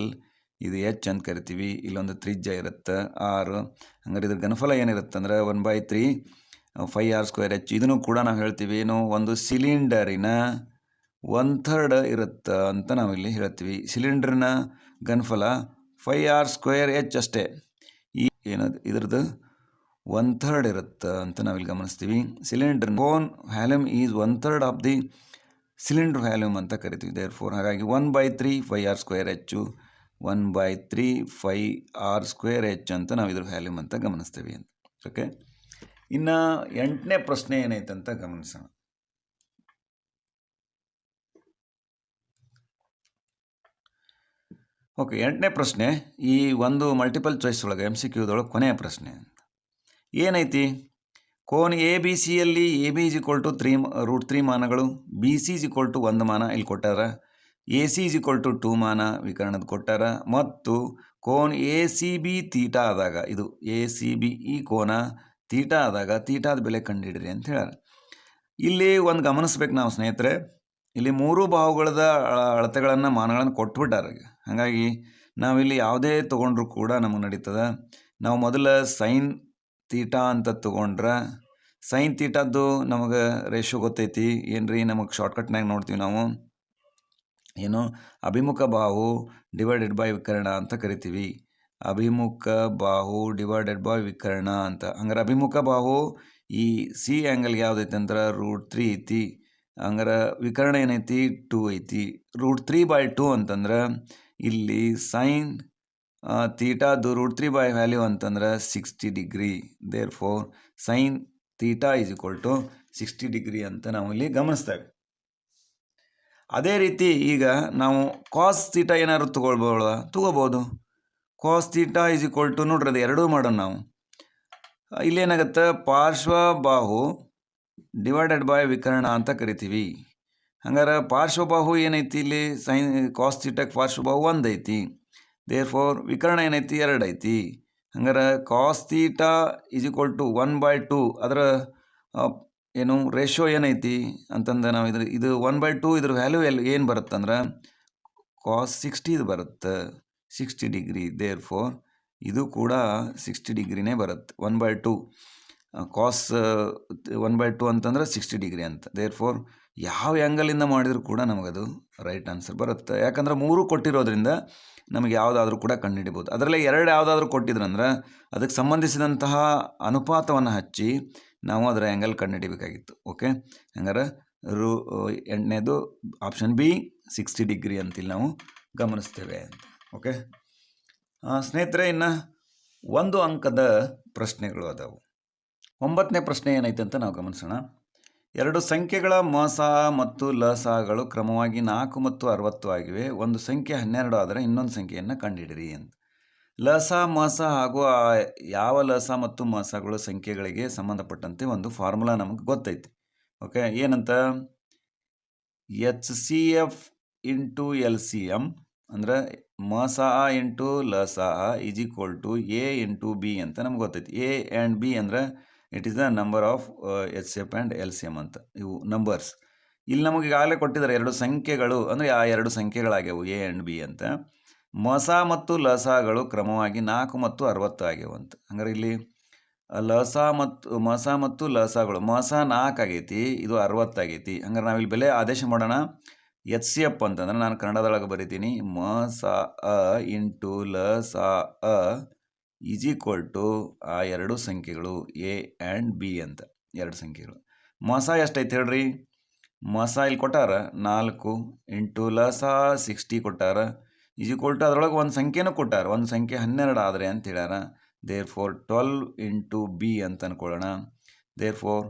ಇದು ಎಚ್ ಅಂತ ಕರಿತೀವಿ. ಇಲ್ಲೊಂದು ತ್ರಿಜ್ಯ ಇರುತ್ತೆ. ಆರು ಹಂಗಾರೆ ಇದ್ರ ಘನಫಲ ಏನಿರುತ್ತೆ ಅಂದ್ರೆ one by three pi r square h ಇದನ್ನು ಕೂಡ ನಾವು ಹೇಳ್ತೀವಿ. ಏನು? ಒಂದು ಸಿಲಿಂಡರಿನ ಒನ್ ಥರ್ಡ್ ಇರುತ್ತೆ ಅಂತ ನಾವಿಲ್ಲಿ ಹೇಳ್ತೀವಿ. ಸಿಲಿಂಡ್ರಿನ ಘನಫಲ ಫೈ ಆರ್ ಸ್ಕ್ವೇರ್ ಎಚ್ ಅಷ್ಟೇ. ಈ ಏನದು? ಇದ್ರದ್ದು ಒನ್ ಥರ್ಡ್ ಇರುತ್ತೆ ಅಂತ ನಾವಿಲ್ಲಿ ಗಮನಿಸ್ತೀವಿ. Cylinder own volume is one third of the cylinder volume ಅಂತ ಕರಿತೀವಿ. ದೇರ್ ಫೋರ್ ಹಾಗಾಗಿ one by three pi r square h one by three pi r square h ಅಂತ ನಾವು ಇದ್ರ ವ್ಯಾಲ್ಯೂಮ್ ಅಂತ ಗಮನಿಸ್ತೀವಿ ಅಂತ. ಓಕೆ? ಇನ್ನು ಎಂಟನೇ ಪ್ರಶ್ನೆ ಏನೈತೆ ಅಂತ ಗಮನಿಸೋಣ. ಓಕೆ, ಎಂಟನೇ ಪ್ರಶ್ನೆ, ಈ ಒಂದು ಮಲ್ಟಿಪಲ್ ಚಾಯ್ಸ್ ಒಳಗೆ ಎಂ ಸಿ ಕ್ಯೂದೊಳಗೆ ಕೊನೆಯ ಪ್ರಶ್ನೆ ಅಂತ. ಏನೈತಿ? ಕೋನ್ ಎ ಬಿ ಸಿಯಲ್ಲಿ A B is equal to three root three ಮಾನಗಳು B C is equal to ಒಂದು ಮಾನ ಇಲ್ಲಿ ಕೊಟ್ಟಾರ. A C is equal to two ಮಾನ ವಿಕರಣದ ಕೊಟ್ಟಾರ ಮತ್ತು ಕೋನ್ ಎ ಸಿ ಬಿ ತೀಟ ಆದಾಗ, ಇದು ಎ ಸಿ ಬಿ ಈ ಕೋನ ತೀಟ ಆದಾಗ ತೀಟಾದ ಬೆಲೆ ಕಂಡುಹಿಡ್ರಿ ಅಂತ ಹೇಳ್ಯಾರ. ಇಲ್ಲಿ ಒಂದು ಗಮನಿಸ್ಬೇಕು ನಾವು ಸ್ನೇಹಿತರೆ, ಇಲ್ಲಿ ಮೂರು ಬಾಹುಗಳದ ಅಳತೆಗಳನ್ನು ಮಾನಗಳನ್ನು ಕೊಟ್ಬಿಟ್ಟಾರ ಹಾಗಾಗಿ ನಾವಿಲ್ಲಿ ಯಾವುದೇ ತೊಗೊಂಡ್ರು ಕೂಡ ನಮಗೆ ನಡೀತದೆ. ನಾವು ಮೊದಲ ಸೈನ್ ತೀಟಾ ಅಂತ ತೊಗೊಂಡ್ರೆ, ಸೈನ್ ತೀಟಾದ್ದು ನಮಗೆ ರೇಷೋ ಗೊತ್ತೈತಿ ಏನು ರೀ ನಮಗೆ ಶಾರ್ಟ್ಕಟ್ನಾಗ ನೋಡ್ತೀವಿ ನಾವು. ಏನು? ಅಭಿಮುಖ ಬಾಹು ಡಿವೈಡೆಡ್ ಬೈ ವಿಕರ್ಣ ಅಂತ ಕರಿತೀವಿ. ಅಭಿಮುಖ ಬಾಹು ಡಿವೈಡೆಡ್ ಬೈ ವಿಕರ್ಣ ಅಂತ. ಹಂಗಾರೆ ಅಭಿಮುಖ ಬಾಹು ಈ ಸಿ ಆ್ಯಂಗಲ್ಗೆ ಯಾವುದೈತೆ ಅಂದ್ರೆ ರೂಟ್ ತ್ರೀ ಐತಿ. ಹಂಗಾರೆ ವಿಕರ್ಣ ಏನೈತಿ? ಟೂ ಐತಿ. ರೂಟ್ ತ್ರೀ ಬೈ ಟೂ ಅಂತಂದ್ರೆ ಇಲ್ಲಿ ಸೈನ್ ತೀಟಾದು ರೂಟ್ ತ್ರೀ ಬೈ ವ್ಯಾಲ್ಯೂ ಅಂತಂದ್ರೆ sixty degree therefore sine theta is equal to sixty degree ಅಂತ ನಾವು ಇಲ್ಲಿ ಗಮನಿಸ್ತೇವೆ ಅದೇ ರೀತಿ ಈಗ ನಾವು ಕಾಸ್ ತೀಟ ಏನಾದ್ರು ತೊಗೊಳ್ಬೋದ? ತೊಗೋಬೋದು. Cos theta is equal to ನೋಡ್ರಿ, ಅದು ಎರಡೂ ಮಾಡೋಣ ನಾವು. ಇಲ್ಲೇನಾಗುತ್ತೆ? ಪಾರ್ಶ್ವ ಬಾಹು ಡಿವೈಡೆಡ್ ಬೈ ವಿಕರ್ಣ ಅಂತ ಕರಿತೀವಿ. ಹಂಗಾರೆ ಪಾರ್ಶ್ವಬಾಹು ಏನೈತಿ ಇಲ್ಲಿ? ಸೈನ್ ಕಾಸ್ ತೀಟಕ್ಕೆ ಪಾರ್ಶ್ವಬಾಹು ಒಂದು ಐತಿ ದೇರ್ ಫೋರ್ ವಿಕರ್ಣ ಏನೈತಿ? ಎರಡು ಐತಿ ಹಂಗಾರೆ cos theta is equal to one by two ಅದರ ಏನು ರೇಷೋ ಏನೈತಿ ಅಂತಂದು ನಾವು ಇದ್ರ, ಇದು ಒನ್ ಬೈ ಟು ಇದ್ರ ವ್ಯಾಲ್ಯೂ ಎಲ್ಲಿ ಏನು ಬರುತ್ತಂದ್ರೆ ಕಾಸ್ ಸಿಕ್ಸ್ಟಿದು ಬರುತ್ತೆ ಸಿಕ್ಸ್ಟಿ ಡಿಗ್ರಿ ದೇರ್ ಫೋರ್ ಇದು ಕೂಡ ಸಿಕ್ಸ್ಟಿ ಡಿಗ್ರಿನೇ ಬರುತ್ತೆ one by two cos one by two ಅಂತಂದ್ರೆ ಸಿಕ್ಸ್ಟಿ ಡಿಗ್ರಿ ಅಂತ ದೇರ್ ಫೋರ್ ಯಾವ ಆ್ಯಂಗಲಿಂದ ಮಾಡಿದರೂ ಕೂಡ ನಮಗದು ರೈಟ್ ಆನ್ಸರ್ ಬರುತ್ತೆ. ಯಾಕಂದ್ರೆ ಮೂರು ಕೊಟ್ಟಿರೋದ್ರಿಂದ ನಮಗೆ ಯಾವುದಾದ್ರೂ ಕೂಡ ಕಂಡುಹಿಡಿಬೋದು. ಅದರಲ್ಲೇ ಎರಡು ಯಾವುದಾದ್ರೂ ಕೊಟ್ಟಿದ್ರಂದ್ರೆ ಅದಕ್ಕೆ ಸಂಬಂಧಿಸಿದಂತಹ ಅನುಪಾತವನ್ನು ಹಚ್ಚಿ ನಾವು ಅದರ ಆ್ಯಂಗಲ್ ಕಂಡುಹಿಡಿಬೇಕಾಗಿತ್ತು ಓಕೆ ಹಂಗಾರೆ ರೂ ಎಂಟನೇದು ಆಪ್ಷನ್ ಬಿ ಸಿಕ್ಸ್ಟಿ ಡಿಗ್ರಿ ಅಂತೇಳಿ ನಾವು ಗಮನಿಸ್ತೇವೆ ಓಕೆ ಸ್ನೇಹಿತರೆ, ಇನ್ನು ಒಂದು ಅಂಕದ ಪ್ರಶ್ನೆಗಳು ಅದಾವು. ಒಂಬತ್ತನೇ ಪ್ರಶ್ನೆ ಏನೈತೆ ಅಂತ ನಾವು ಗಮನಿಸೋಣ. ಎರಡು ಸಂಖ್ಯೆಗಳ ಮಸ ಮತ್ತು ಲಸಗಳು ಕ್ರಮವಾಗಿ ನಾಲ್ಕು ಮತ್ತು ಅರವತ್ತು ಆಗಿವೆ. ಒಂದು ಸಂಖ್ಯೆ ಹನ್ನೆರಡು ಆದರೆ ಇನ್ನೊಂದು ಸಂಖ್ಯೆಯನ್ನು ಕಂಡುಹಿಡಿರಿ ಅಂತ. ಲಸ, ಮಸ ಹಾಗೂ ಆ ಯಾವ ಲಸ ಮತ್ತು ಮಸಗಳು ಸಂಖ್ಯೆಗಳಿಗೆ ಸಂಬಂಧಪಟ್ಟಂತೆ ಒಂದು ಫಾರ್ಮುಲಾ ನಮಗೆ ಗೊತ್ತೈತಿ. ಓಕೆ, ಏನಂತ? H C F into L C M ಅಂದ್ರೆ ಮಸ into ಲಸ is equal to a into b ಅಂತ ನಮ್ಗೆ ಗೊತ್ತೈತಿ. ಎ ಆ್ಯಂಡ್ ಬಿ ಅಂದರೆ it is the number of H F and L C M ಅಂತ ಇವು ನಂಬರ್ಸ್. ಇಲ್ಲಿ ನಮಗೆ ಈಗಾಗಲೇ ಕೊಟ್ಟಿದ್ದಾರೆ ಎರಡು ಸಂಖ್ಯೆಗಳು, ಅಂದರೆ ಆ ಎರಡು ಸಂಖ್ಯೆಗಳಾಗ್ಯವು ಎ ಆ್ಯಂಡ್ ಬಿ ಅಂತ. ಮಸ ಮತ್ತು ಲಸಗಳು ಕ್ರಮವಾಗಿ ನಾಲ್ಕು ಮತ್ತು ಅರವತ್ತು ಆಗ್ಯಾವಂತ. ಹಂಗಾರೆ ಇಲ್ಲಿ, ಲಸ ಮತ್ತು, ಮಸ ಮತ್ತು ಲಸಗಳು, ಮಸ ನಾಲ್ಕು ಆಗೈತಿ, ಇದು ಅರವತ್ತು ಆಗೈತಿ. ಹಂಗಾರೆ ನಾವಿಲ್ಲಿ ಬೆಲೆ ಆದೇಶ ಮಾಡೋಣ. ಎಚ್ ಸಿ ಎಪ್ ಅಂತಂದ್ರೆ ನಾನು ಕನ್ನಡದೊಳಗೆ ಬರಿತೀನಿ. ಮ ಸ ಅ ಇಂಟು ಲ ಸ ಅ ಈಸ್ ಈಕ್ವಲ್ ಟು ಆ ಎರಡು ಸಂಖ್ಯೆಗಳು, ಎ ಆ್ಯಂಡ್ ಬಿ ಅಂತ, ಎರಡು ಸಂಖ್ಯೆಗಳು. ಮಸ ಎಷ್ಟೈತೆ ಹೇಳ್ರಿ? ಮಸ ಇಲ್ಲಿ ಕೊಟ್ಟಾರ ನಾಲ್ಕು, ಇಂಟು ಲಸ ಸಿಕ್ಸ್ಟಿ ಕೊಟ್ಟಾರ ಈಸ್ ಈಕ್ವಲ್ ಟು ಅದ್ರೊಳಗೆ ಒಂದು ಸಂಖ್ಯೆನೂ ಕೊಟ್ಟಾರ. ಒಂದು ಸಂಖ್ಯೆ ಹನ್ನೆರಡು ಆದರೆ ಅಂತ ಹೇಳ್ಯಾರ. Therefore twelve into B ಅಂತ ಅನ್ಕೊಳ್ಳೋಣ. Therefore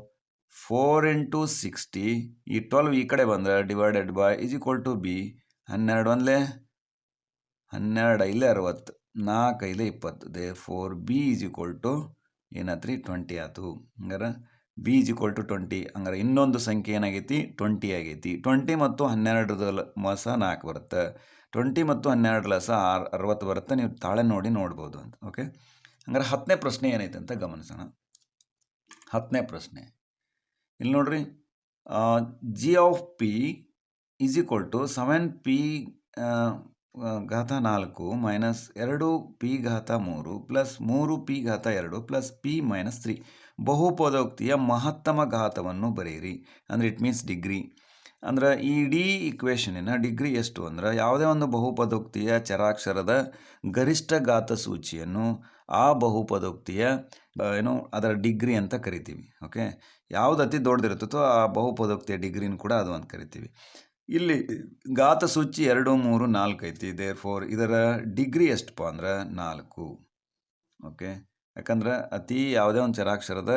four into sixty ಈ ಟ್ವೆಲ್ವ್ ಈ ಕಡೆ ಬಂದರೆ divided by is equal to b ಹನ್ನೆರಡು ಒಂದಲೇ? ಹನ್ನೆರಡು ಐಲೆ ಅರವತ್ತು. ನಾಲ್ಕು ಐಲೆ ಇಪ್ಪತ್ತು. Therefore b is equal to ಏನಾತ್ರಿ? Twenty ಆಯ್ತು. ಹಂಗಾರೆ b is equal to twenty ಹಂಗಾರೆ ಇನ್ನೊಂದು ಸಂಖ್ಯೆ ಏನಾಗೈತಿ? ಟ್ವೆಂಟಿ ಆಗೈತಿ. ಟ್ವೆಂಟಿ ಮತ್ತು ಹನ್ನೆರಡರದ ಮಾಸ ಮಸ ನಾಲ್ಕು ಬರುತ್ತೆ. ಟ್ವೆಂಟಿ ಮತ್ತು ಹನ್ನೆರಡು ಲಸ ಆರು, ಅರವತ್ತು ಬರುತ್ತೆ. ನೀವು ತಾಳೆ ನೋಡಿ ನೋಡ್ಬೋದು ಅಂತ. ಓಕೆ? ಹಂಗಾರೆ ಹತ್ತನೇ ಪ್ರಶ್ನೆ ಏನೈತೆ ಅಂತ ಗಮನಿಸೋಣ. ಹತ್ತನೇ ಪ್ರಶ್ನೆ. ಇಲ್ಲಿ ನೋಡ್ರಿ. G of p is equal to seven p ಘಾತ ನಾಲ್ಕು ಮೈನಸ್ ಎರಡು ಪಿ ಘಾತ ಮೂರು ಪ್ಲಸ್ ಮೂರು ಪಿ ಘಾತ ಎರಡು ಪ್ಲಸ್ ಪಿ ಮೈನಸ್ ತ್ರೀ ಬಹುಪದೋಕ್ತಿಯ ಮಹತ್ತಮ ಘಾತವನ್ನು ಬರೆಯಿರಿ. ಅಂದರೆ ಇಟ್ ಮೀನ್ಸ್ ಡಿಗ್ರಿ. ಅಂದ್ರೆ ಈ ಇಡೀ ಇಕ್ವೇಷನಿನ ಡಿಗ್ರಿ ಎಷ್ಟು ಅಂದ್ರೆ ಯಾವುದೇ ಒಂದು ಬಹುಪದೋಕ್ತಿಯ ಚರಾಕ್ಷರದ ಗರಿಷ್ಠ ಘಾತ ಸೂಚಿಯನ್ನು ಆ ಬಹುಪದೋಕ್ತಿಯ ಏನು, ಅದರ ಡಿಗ್ರಿ ಅಂತ ಕರಿತೀವಿ, ಓಕೆ? ಯಾವುದು ಅತಿ ದೊಡ್ಡದಿರುತ್ತೋ ಆ ಬಹುಪದೋಕ್ತಿಯ ಡಿಗ್ರಿನ ಕೂಡ ಅದು ಅಂತ ಕರಿತೀವಿ. ಇಲ್ಲಿ ಘಾತ ಸೂಚಿ ಎರಡು, ಮೂರು, ನಾಲ್ಕು ಐತಿ ದೇರ್ ಫೋರ್ ಇದರ ಡಿಗ್ರಿ ಎಷ್ಟಪ್ಪ ಅಂದ್ರೆ ನಾಲ್ಕು, ಓಕೆ? ಯಾಕಂದ್ರೆ ಅತಿ ಯಾವುದೇ ಒಂದು ಚರಾಕ್ಷರದ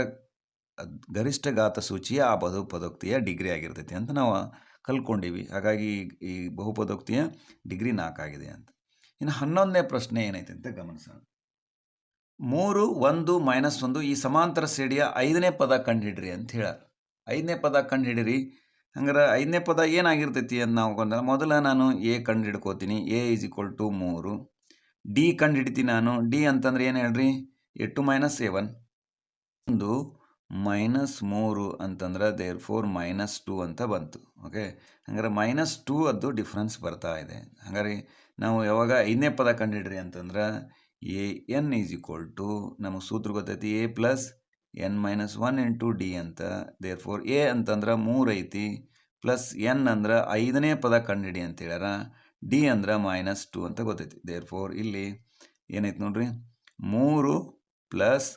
ಗರಿಷ್ಠ ಗಾತ ಸೂಚಿಯ ಆ ಬಹುಪದೋಕ್ತಿಯ ಡಿಗ್ರಿ ಆಗಿರ್ತೈತಿ ಅಂತ ನಾವು ಕಲ್ಕೊಂಡಿವಿ ಹಾಗಾಗಿ ಈ- ಬಹುಪದೋಕ್ತಿಯ ಡಿಗ್ರಿ ನಾಲ್ಕಾಗಿದೆ ಅಂತ. ಇನ್ನು ಹನ್ನೊಂದನೇ ಪ್ರಶ್ನೆ ಏನೈತೆ ಅಂತ ಗಮನಿಸೋಣ. ಮೂರು, ಒಂದು, ಮೈನಸ್ ಒಂದು ಈ ಸಮಾಂತರ ಶ್ರೇಣಿಯ ಐದನೇ ಪದ ಕಂಡುಹಿಡ್ರಿ ಅಂತ ಹೇಳ ಐದನೇ ಪದ ಕಂಡುಹಿಡಿರಿ. ಹಂಗಾರೆ ಐದನೇ ಪದ ಏನಾಗಿರ್ತೈತಿ ಅಂತ ನಾವು ಕೊಂಡ್ರೆ ಮೊದಲ ನಾನು ಎ ಕಂಡುಹಿಡ್ಕೋತೀನಿ. ಎ ಈಸ್ ಈಕ್ವಲ್ ಟು ಮೂರು. ಡಿ ಕಂಡುಹಿಡಿತೀನಿ ನಾನು. ಡಿ ಅಂತಂದ್ರೆ ಏನು ಹೇಳ್ರಿ? ಎ ಟು ಮೈನಸ್ ಎ ಒಂದು ಮೈನಸ್ ಮೂರು ಅಂತಂದ್ರೆ ದೇರ್ ಫೋರ್ ಮೈನಸ್ ಟು ಅಂತ ಬಂತು ಓಕೆ ಹಂಗಾರೆ ಮೈನಸ್ ಟೂ ಅದು ಡಿಫ್ರೆನ್ಸ್ ಬರ್ತಾ ಇದೆ. ಹಾಗಾದ್ರೆ ನಾವು ಯಾವಾಗ ಐದನೇ ಪದ ಕಂಡಿಡ್ರಿ ಅಂತಂದ್ರೆ a n is equal to ನಮಗೆ ಸೂತ್ರ ಗೊತ್ತೈತಿ, a plus n minus one into d ಅಂತ. ದೇರ್ ಫೋರ್ ಎ ಅಂತಂದ್ರೆ ಮೂರು ಐತಿ ಪ್ಲಸ್ ಎನ್ ಅಂದ್ರೆ ಐದನೇ ಪದ ಕಂಡಿಡಿ ಅಂತ ಹೇಳ್ಯಾರ ಡಿ ಅಂದ್ರೆ ಮೈನಸ್ ಟು ಅಂತ ಗೊತ್ತೈತಿ. ದೇರ್ ಫೋರ್ ಇಲ್ಲಿ ಏನೈತಿ ನೋಡ್ರಿ? ಮೂರು ಪ್ಲಸ್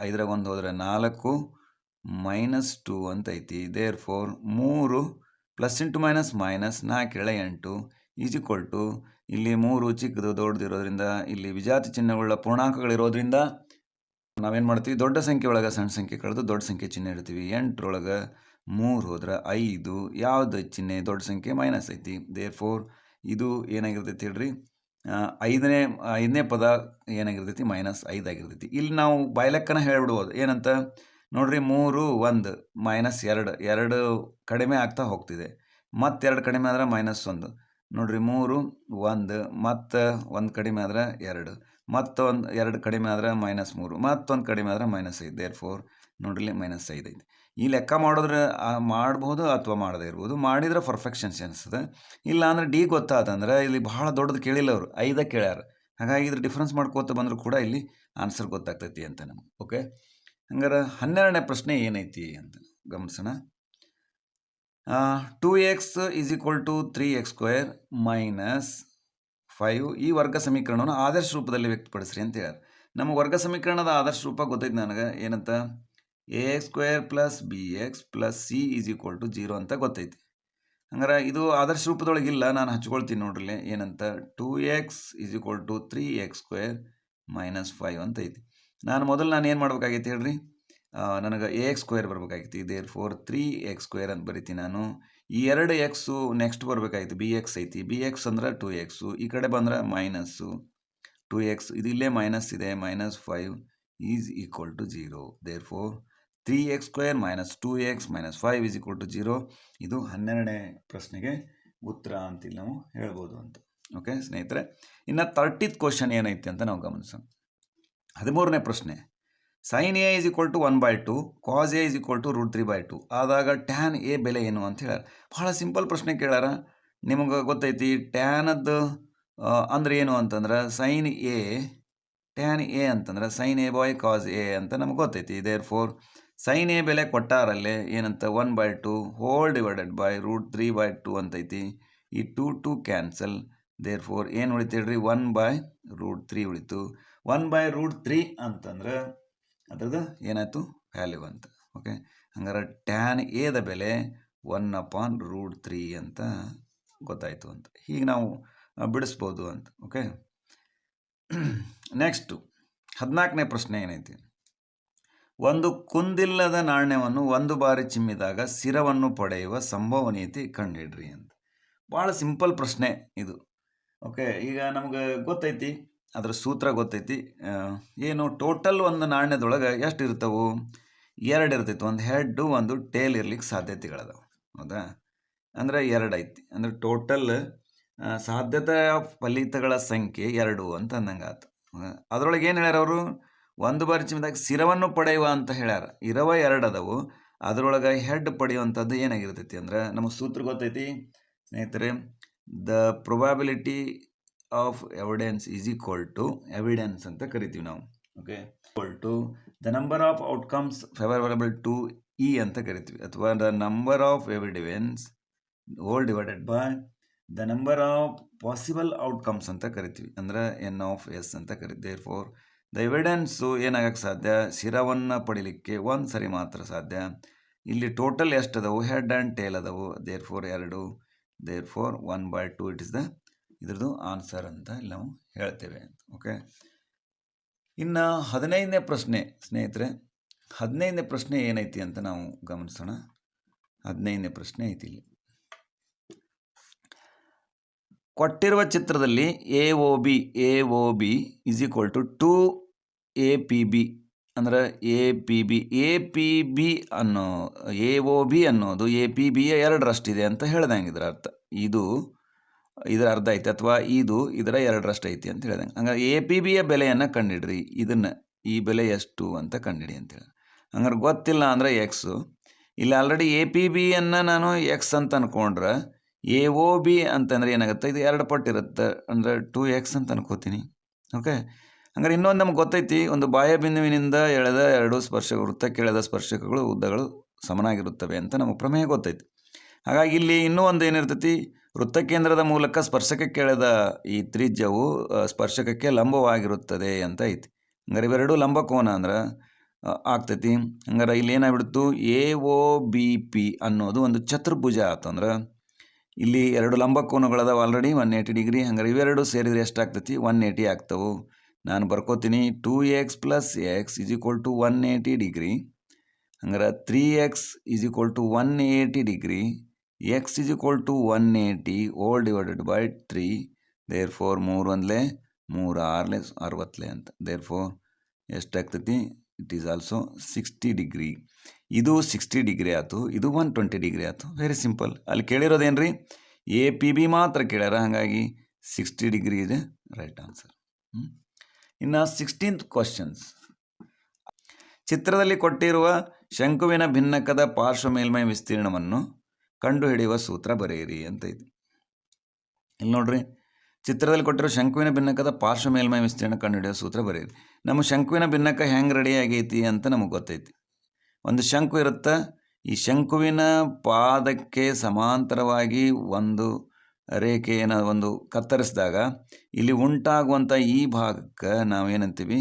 ಐದರಾಗ ಒಂದು ಹೋದರೆ ನಾಲ್ಕು ಮೈನಸ್ ಟೂ ಅಂತ ಐತಿ. ದೇರ್ ಫೋರ್ ಮೂರು ಪ್ಲಸ್ ಇಂಟು ಮೈನಸ್ ಮೈನಸ್ ನಾಲ್ಕು ಏಳ ಎಂಟು ಈಕ್ವಲ್ ಟು ಇಲ್ಲಿ ಮೂರು ಚಿಕ್ಕದು ದೊಡ್ಡದಿರೋದ್ರಿಂದ ಇಲ್ಲಿ ವಿಜಾತಿ ಚಿಹ್ನೆಗಳ ಪೂರ್ಣಾಂಕಗಳಿರೋದ್ರಿಂದ ನಾವೇನು ಮಾಡ್ತೀವಿ? ದೊಡ್ಡ ಸಂಖ್ಯೆ ಒಳಗೆ ಸಣ್ಣ ಸಂಖ್ಯೆ ಕಳೆದು ದೊಡ್ಡ ಸಂಖ್ಯೆ ಚಿಹ್ನೆ ಇಡ್ತೀವಿ. ಎಂಟರೊಳಗೆ ಮೂರು ಹೋದ್ರೆ ಐದು, ಯಾವುದು ಚಿಹ್ನೆ? ದೊಡ್ಡ ಸಂಖ್ಯೆ ಮೈನಸ್ ಐತಿ. ದೇರ್ ಫೋರ್ ಇದು ಏನಾಗಿರ್ತೈತಿ ಹೇಳ್ರಿ? ಐದನೇ ಐದನೇ ಪದ ಏನಾಗಿರ್ತೈತಿ? ಮೈನಸ್ ಐದು ಆಗಿರ್ತೈತಿ. ಇಲ್ಲಿ ನಾವು ಬಾಯ್ಲೆಕ್ಕನ ಹೇಳ್ಬಿಡ್ಬೋದು. ಏನಂತ? ನೋಡ್ರಿ, ಮೂರು, ಒಂದು ಮೈನಸ್ ಎರಡು. ಎರಡು ಕಡಿಮೆ ಆಗ್ತಾ ಹೋಗ್ತಿದೆ. ಮತ್ತೆರಡು ಕಡಿಮೆ ಆದ್ರೆ ಮೈನಸ್ ಒಂದು. ನೋಡ್ರಿ, ಮೂರು, ಒಂದು, ಮತ್ತು ಒಂದು ಕಡಿಮೆ ಆದ್ರೆ ಎರಡು. ಮತ್ತೊಂದು ಎರಡು ಕಡಿಮೆ ಆದ್ರೆ ಮೈನಸ್ ಮೂರು. ಮತ್ತೊಂದು ಕಡಿಮೆ ಆದ್ರೆ ಮೈನಸ್ ಐದು. ದೇರ್ ಫೋರ್ ನೋಡ್ರಿ ಮೈನಸ್ ಐದು ಐದು ಈ ಲೆಕ್ಕ ಮಾಡಿದ್ರೆ ಮಾಡ್ಬೋದು ಅಥವಾ ಮಾಡದೇ ಇರ್ಬೋದು. ಮಾಡಿದ್ರೆ ಪರ್ಫೆಕ್ಷನ್ ಅನಿಸ್ತದೆ ಇಲ್ಲ ಅಂದರೆ ಡಿ ಗೊತ್ತಾತಂದ್ರೆ ಇಲ್ಲಿ ಬಹಳ ದೊಡ್ಡದು ಕೇಳಿಲ್ಲ ಅವರು. ಐದೇ ಕೇಳ್ಯಾರ. ಹಾಗಾಗಿ ಇದ್ರ ಡಿಫ್ರೆನ್ಸ್ ಮಾಡ್ಕೋತ ಬಂದರೂ ಕೂಡ ಇಲ್ಲಿ ಆನ್ಸರ್ ಗೊತ್ತಾಗ್ತೈತಿ ಅಂತ ನಮಗೆ. ಓಕೆ ಹಂಗಾರೆ ಹನ್ನೆರಡನೇ ಪ್ರಶ್ನೆ ಏನೈತಿ ಅಂತ ಗಮನಿಸೋಣ. Two x is equal to three x square minus five ಈ ವರ್ಗ ಸಮೀಕರಣವನ್ನು ಆದರ್ಶ ರೂಪದಲ್ಲಿ ವ್ಯಕ್ತಪಡಿಸ್ರಿ ಅಂತ ಹೇಳ್ಯಾರ. ನಮ್ಮ ವರ್ಗ ಸಮೀಕರಣದ ಆದರ್ಶ ರೂಪ ಗೊತ್ತೈತೆ ನನಗೆ. ಏನಂತ? A x square plus b x plus c is equal to zero ಅಂತ ಗೊತ್ತೈತಿ. ಹಂಗಾರೆ ಇದು ಆದರ್ಶ ರೂಪದೊಳಗಿಲ್ಲ ನಾನು ಹಚ್ಕೊಳ್ತೀನಿ ನೋಡ್ರಿ ಏನಂತ? Two x is equal to three x square minus five ಅಂತ ಐತಿ. ನಾನು ಮೊದಲು ನಾನು ಏನು ಮಾಡ್ಬೇಕಾಗೈತಿ ಹೇಳ್ರಿ? ನನಗೆ ಎ ಎಕ್ಸ್ ಸ್ಕ್ವೇರ್ ಬರಬೇಕಾಗಿತ್ತು. Therefore three X square ಅಂತ ಬರಿತೀನಿ ನಾನು. ಈ ಎರಡು ಎಕ್ಸು ನೆಕ್ಸ್ಟ್ ಬರಬೇಕಾಗಿತ್ತು. ಬಿ ಎಕ್ಸ್ ಐತಿ. ಬಿ ಎಕ್ಸ್ ಅಂದ್ರೆ ಟೂ ಎಕ್ಸು ಈ ಕಡೆ ಬಂದ್ರೆ ಮೈನಸ್ಸು ಟೂ ಎಕ್ಸ್ ಇದು ಇಲ್ಲೇ ಮೈನಸ್ ಇದೆ. Minus five is equal to zero therefore three X square minus two X minus five is equal to zero ಇದು ಹನ್ನೆರಡನೇ ಪ್ರಶ್ನೆಗೆ ಉತ್ತರ ಅಂತಿಲ್ಲ ನಾವು ಹೇಳ್ಬೋದು ಅಂತ. ಓಕೆ ಸ್ನೇಹಿತರೆ, ಇನ್ನು ತರ್ಟಿತ್ ಕ್ವಶನ್ ಏನೈತಿ ಅಂತ ನಾವು ಗಮನಿಸೋಣ. ಹದಿಮೂರನೇ ಪ್ರಶ್ನೆ sine A is equal to one by two cos A is equal to root three by two ಆದಾಗ ಟ್ಯಾನ್ ಎ ಬೆಲೆ ಏನು ಅಂತ ಹೇಳ್ಯಾರ. ಭಾಳ ಸಿಂಪಲ್ ಪ್ರಶ್ನೆ ಕೇಳಾರ ನಿಮಗೆ ಗೊತ್ತೈತಿ ಟ್ಯಾನದ್ದು ಅಂದ್ರೆ ಏನು ಅಂತಂದ್ರೆ ಸೈನ್ ಎ ಟ್ಯಾನ್ ಎ ಅಂತಂದ್ರೆ sine A by cos A ಅಂತ ನಮ್ಗೆ ಗೊತ್ತೈತಿ. ದೇರ್ ಫೋರ್ ಸೈನ್ ಎ ಬೆಲೆ ಕೊಟ್ಟಾರಲ್ಲಿ ಏನಂತ one by two whole divided by root three by two ಅಂತೈತಿ. ಈ two two cancel therefore ಏನು ಉಳಿತೇಳ್ರಿ ಒನ್ ಬೈ ರೂಟ್ ತ್ರೀ ಉಳಿತು. ಒನ್ ಬೈ ರೂಟ್ ತ್ರೀ ಅಂತಂದ್ರೆ ಅದ್ರದ್ದು ಏನಾಯ್ತು? ವ್ಯಾಲ್ಯೂ ಅಂತ ಓಕೆ ಹಂಗಾರೆ ಟ್ಯಾನ್ ಎದ ಬೆಲೆ ಒನ್ ಅಪಾನ್ ರೂಟ್ ತ್ರೀ ಅಂತ ಗೊತ್ತಾಯಿತು ಅಂತ. ಹೀಗೆ ನಾವು ಬಿಡಿಸ್ಬೋದು ಅಂತ. ಓಕೆ ನೆಕ್ಸ್ಟು ಹದಿನಾಲ್ಕನೇ ಪ್ರಶ್ನೆ ಏನೈತಿ? ಒಂದು ಕುಂದಿಲ್ಲದ ನಾಣ್ಯವನ್ನು ಒಂದು ಬಾರಿ ಚಿಮ್ಮಿದಾಗ ಸ್ಥಿರವನ್ನು ಪಡೆಯುವ ಸಂಭವನೀಯತೆ ಕಂಡುಹಿಡ್ರಿ ಅಂತ. ಭಾಳ ಸಿಂಪಲ್ ಪ್ರಶ್ನೆ ಇದು. ಓಕೆ ಈಗ ನಮ್ಗೆ ಗೊತ್ತೈತಿ, ಅದರ ಸೂತ್ರ ಗೊತ್ತೈತಿ. ಏನು ಟೋಟಲ್ ಒಂದು ನಾಣ್ಯದೊಳಗೆ ಎಷ್ಟು ಇರ್ತವು? ಎರಡು ಇರ್ತೈತಿ, ಒಂದು ಹೆಡ್ಡು, ಒಂದು ಟೇಲ್ ಇರ್ಲಿಕ್ಕೆ ಸಾಧ್ಯತೆಗಳದಾವೆ. ಹೌದಾ? ಅಂದರೆ ಎರಡು ಐತಿ. ಅಂದರೆ ಟೋಟಲ್ ಸಾಧ್ಯತೆ ಫಲಿತಗಳ ಸಂಖ್ಯೆ ಎರಡು ಅಂತ ಅಂದಂಗೆ ಆತು ಅದರೊಳಗೆ ಏನು ಹೇಳ್ಯಾರ ಅವರು? ಒಂದು ಬಾರಿ ಚಿಮ್ಮದಾಗ ಸ್ಥಿರವನ್ನು ಪಡೆಯುವ ಅಂತ ಹೇಳ್ಯಾರ. ಇರವ ಎರಡು ಅದಾವು. ಅದರೊಳಗೆ ಹೆಡ್ ಪಡೆಯುವಂಥದ್ದು ಏನಾಗಿರ್ತೈತಿ ಅಂದ್ರೆ ನಮಗೆ ಸೂತ್ರ ಗೊತ್ತೈತಿ? ಸ್ನೇಹಿತರೆ the probability of evidence is equal to evidence ಅಂತ ಕರಿತೀವಿ ನಾವು. Okay equal to the number of outcomes favourable to E ಅಂತ ಕರಿತೀವಿ. ಅಥವಾ the number of evidence whole divided by the number of possible outcomes ಅಂತ ಕರಿತೀವಿ. ಅಂದ್ರೆ ಎನ್ ಆಫ್ ಎಸ್ ಅಂತ ಕರಿತೀವಿ. ಫೋರ್ ದ ಎವಿಡೆನ್ಸು ಏನಾಗಕ್ಕೆ ಸಾಧ್ಯ? ಶಿರವನ್ನು ಪಡಿಲಿಕ್ಕೆ ಒಂದು ಸರಿ ಮಾತ್ರ ಸಾಧ್ಯ. ಇಲ್ಲಿ ಟೋಟಲ್ ಎಷ್ಟು ಅದಾವು ಹೆಡ್ ಆ್ಯಂಡ್ ಟೇಲ್ ಅದಾವು. ದೇರ್ ಫೋರ್ ಎರಡು. Therefore one by two it is the ಇದ್ರದ್ದು ಆನ್ಸರ್ ಅಂತ ಇಲ್ಲಿ ನಾವು ಹೇಳ್ತೇವೆ. ಓಕೆ ಇನ್ನು ಹದಿನೈದನೇ ಪ್ರಶ್ನೆ, ಸ್ನೇಹಿತರೆ. ಹದಿನೈದನೇ ಪ್ರಶ್ನೆ ಏನೈತಿ ಅಂತ ನಾವು ಗಮನಿಸೋಣ. ಹದಿನೈದನೇ ಪ್ರಶ್ನೆ ಐತಿ ಇಲ್ಲಿ. ಕೊಟ್ಟಿರುವ ಚಿತ್ರದಲ್ಲಿ A O B A O B is equal to two A P B ಅಂದ್ರೆ A P B A P B A A O B ಅನ್ನೋದು ಎ ಪಿ ಬಿಯ ಎರಡರಷ್ಟಿದೆ ಅಂತ ಹೇಳ್ದಂಗೆ ಇದರ ಅರ್ಥ. ಇದು ಇದರ ಅರ್ಧ ಐತಿ ಅಥವಾ ಇದು ಇದರ ಎರಡರಷ್ಟು ಐತಿ ಅಂತ ಹೇಳ್ದಂಗೆ. ಹಂಗಾರೆ ಎ ಪಿ ಬಿಯ ಬೆಲೆಯನ್ನು ಕಂಡಿಡ್ರಿ. ಇದನ್ನು ಈ ಬೆಲೆ ಎಷ್ಟು ಅಂತ ಕಂಡಿಡಿ ಅಂತೇಳಿ ಹಂಗಾರೆ ಗೊತ್ತಿಲ್ಲ ಅಂದರೆ ಎಕ್ಸು ಇಲ್ಲಿ ಆಲ್ರೆಡಿ ಎ ಪಿ ಬಿಯನ್ನು ನಾನು ಎಕ್ಸ್ ಅಂತ ಅನ್ಕೊಂಡ್ರೆ ಎ ಒ ಬಿ ಅಂತಂದ್ರೆ ಏನಾಗುತ್ತೆ? ಇದು ಎರಡು ಪಟ್ಟು ಇರುತ್ತೆ. ಅಂದರೆ ಟೂ ಎಕ್ಸ್ ಅಂತ ಅನ್ಕೋತೀನಿ. ಓಕೆ ಹಂಗಾರೆ ಇನ್ನೊಂದು ನಮ್ಗೆ ಗೊತ್ತೈತಿ, ಒಂದು ಬಾಯ ಬಿಂದುವಿನಿಂದ ಎಳೆದ ಎರಡು ಸ್ಪರ್ಶ ವೃತ್ತಕ್ಕೆ ಎಳೆದ ಸ್ಪರ್ಶಕಗಳು, ಉದ್ದಗಳು ಸಮನಾಗಿರುತ್ತವೆ ಅಂತ ನಮಗೆ ಪ್ರಮೇಯ ಗೊತ್ತೈತಿ. ಹಾಗಾಗಿ ಇಲ್ಲಿ ಇನ್ನೂ ಒಂದು ಏನಿರ್ತೈತಿ? ವೃತ್ತಕೇಂದ್ರದ ಮೂಲಕ ಸ್ಪರ್ಶಕಕ್ಕೆ ಎಳೆದ ಈ ತ್ರಿಜ್ಯವು ಸ್ಪರ್ಶಕಕ್ಕೆ ಲಂಬವಾಗಿರುತ್ತದೆ ಅಂತ ಐತಿ. ಹಂಗಾರೆ ಲಂಬ ಲಂಬಕೋನ ಅಂದ್ರೆ ಆಗ್ತೈತಿ. ಹಂಗಾರೆ ಇಲ್ಲಿ ಏನಾಗ್ಬಿಡ್ತು? ಎ ಒ ಬಿ ಪಿ ಅನ್ನೋದು ಒಂದು ಚತುರ್ಭುಜ ಆತಂದ್ರೆ ಇಲ್ಲಿ ಎರಡು ಲಂಬಕೋನಗಳದಾವ ಆಲ್ರೆಡಿ ಒನ್ ಏಯ್ಟಿ ಡಿಗ್ರಿ ಹಂಗಾರೆ ಇವೆರಡು ಸೇರಿದರೆ ಎಷ್ಟಾಗ್ತೈತಿ? ಒನ್ ಏಯ್ಟಿ ಆಗ್ತವೆ. ನಾನು ಬರ್ಕೋತೀನಿ two X plus X is equal to one eighty degree ಹಂಗಾರೆ three X is equal to one eighty degree X is equal to one eighty whole divided by three therefore ಮೂರು ಒಂದ್ಲೆ ಮೂರು ಆರ್ಲೆ ಅರವತ್ತಲೆ ಅಂತ. Therefore ಎಷ್ಟಾಗ್ತೈತಿ? It is also sixty degree ಇದು sixty degree ಆಯ್ತು, ಇದು ಒನ್ ಟ್ವೆಂಟಿ ಡಿಗ್ರಿ ಆಯ್ತು. ವೆರಿ ಸಿಂಪಲ್ ಅಲ್ಲಿ ಕೇಳಿರೋದೇನು ರೀ ಎ ಪಿ ಬಿ ಮಾತ್ರ ಕೇಳ್ಯಾರ, ಹಾಗಾಗಿ ಸಿಕ್ಸ್ಟಿ ಡಿಗ್ರಿ ಇದೆ. ರೈಟ್ ಆನ್ಸರ್ ಇನ್ನು ಸಿಕ್ಸ್ಟೀನ್ತ್ ಕ್ವಶನ್ಸ್ ಚಿತ್ರದಲ್ಲಿ ಕೊಟ್ಟಿರುವ ಶಂಕುವಿನ ಭಿನ್ನಕದ ಪಾರ್ಶ್ವ ಮೇಲ್ಮೈ ವಿಸ್ತೀರ್ಣವನ್ನು ಕಂಡುಹಿಡಿಯುವ ಸೂತ್ರ ಬರೆಯಿರಿ ಅಂತ ಇದೆ. ಇಲ್ಲಿ ನೋಡ್ರಿ. ಚಿತ್ರದಲ್ಲಿ ಕೊಟ್ಟಿರೋ ಶಂಕುವಿನ ಭಿನ್ನಕದ ಪಾರ್ಶ್ವ ಮೇಲ್ಮೈ ವಿಸ್ತೀರ್ಣ ಕಂಡುಹಿಡಿಯುವ ಸೂತ್ರ ಬರೆಯಿರಿ. ನಮ್ಮ ಶಂಕುವಿನ ಭಿನ್ನಕ ಹೆಂಗೆ ರೆಡಿ ಆಗೈತಿ ಅಂತ ನಮಗೆ ಗೊತ್ತೈತಿ. ಒಂದು ಶಂಕು ಇರುತ್ತೆ. ಈ ಶಂಕುವಿನ ಪಾದಕ್ಕೆ ಸಮಾಂತರವಾಗಿ ಒಂದು ರೇಖೆಯನ್ನು ಒಂದು ಕತ್ತರಿಸಿದಾಗ ಇಲ್ಲಿ ಉಂಟಾಗುವಂಥ ಈ ಭಾಗಕ್ಕೆ ನಾವು ಏನಂತೀವಿ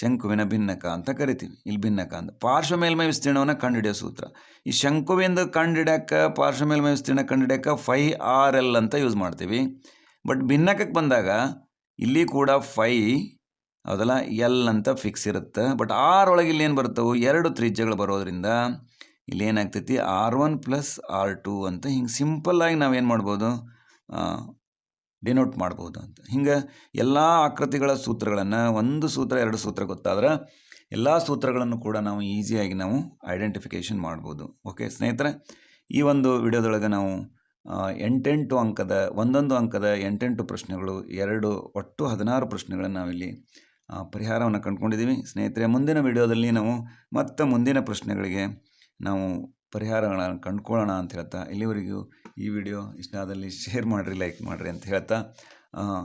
ಶಂಕುವಿನ ಭಿನ್ನಕ ಅಂತ ಕರಿತೀವಿ. ಇಲ್ಲಿ ಭಿನ್ನಕ ಅಂತ. ಪಾರ್ಶ್ವ ಮೇಲ್ಮೈ ವಿಸ್ತೀರ್ಣವನ್ನು ಕಂಡುಹಿಡಿಯೋ ಸೂತ್ರ. ಈ ಶಂಕುವಿಂದ ಕಂಡುಹಿಡ್ಯಕ್ಕೆ ಪಾರ್ಶ್ವ ಮೇಲ್ಮೈ ವಿಸ್ತೀರ್ಣ ಕಂಡುಹಿಡ್ಯಕ್ಕೆ ಫೈ ಆರ್ ಎಲ್ ಅಂತ ಯೂಸ್ ಮಾಡ್ತೀವಿ. ಬಟ್ ಭಿನ್ನಕಕ್ಕೆ ಬಂದಾಗ ಇಲ್ಲಿ ಕೂಡ ಫೈ ಹೌದಲ್ಲ? ಎಲ್ ಅಂತ ಫಿಕ್ಸ್ ಇರುತ್ತೆ. ಬಟ್ ಆರ್ ಒಳಗೆ ಇಲ್ಲಿ ಏನು ಬರ್ತವೆ ಎರಡು ತ್ರಿಜ್ಯಗಳು ಬರೋದ್ರಿಂದ ಇಲ್ಲಿ ಏನಾಗ್ತೈತಿ? R one plus R two ಅಂತ ಹಿಂಗೆ ಸಿಂಪಲ್ಲಾಗಿ ನಾವೇನು ಮಾಡ್ಬೋದು? ಡಿನೋಟ್ ಮಾಡ್ಬೋದು ಅಂತ. ಹಿಂಗೆ ಎಲ್ಲ ಆಕೃತಿಗಳ ಸೂತ್ರಗಳನ್ನು ಒಂದು ಸೂತ್ರ, ಎರಡು ಸೂತ್ರ ಗೊತ್ತಾದ್ರೆ ಎಲ್ಲ ಸೂತ್ರಗಳನ್ನು ಕೂಡ ನಾವು ಈಸಿಯಾಗಿ ನಾವು ಐಡೆಂಟಿಫಿಕೇಷನ್ ಮಾಡ್ಬೋದು. ಓಕೆ ಸ್ನೇಹಿತರೆ, ಈ ಒಂದು ವಿಡಿಯೋದೊಳಗೆ ನಾವು ಎಂಟೆಂಟು ಅಂಕದ, ಒಂದೊಂದು ಅಂಕದ ಎಂಟೆಂಟು ಪ್ರಶ್ನೆಗಳು, ಎರಡು, ಒಟ್ಟು ಹದಿನಾರು ಪ್ರಶ್ನೆಗಳನ್ನು ನಾವಿಲ್ಲಿ ಪರಿಹಾರವನ್ನು ಕಂಡುಕೊಂಡಿದ್ದೀವಿ. ಸ್ನೇಹಿತರೆ, ಮುಂದಿನ ವಿಡಿಯೋದಲ್ಲಿ ನಾವು ಮತ್ತೆ ಮುಂದಿನ ಪ್ರಶ್ನೆಗಳಿಗೆ ನಾವು ಪರಿಹಾರಗಳನ್ನು ಕಂಡುಕೊಳ್ಳೋಣ ಅಂತ ಹೇಳ್ತಾ, ಇಲ್ಲಿವರೆಗೂ ಈ ವಿಡಿಯೋ ಇಷ್ಟ ಆದಲ್ಲಿ ಶೇರ್ ಮಾಡಿರಿ, ಲೈಕ್ ಮಾಡಿರಿ ಅಂತ ಹೇಳ್ತಾ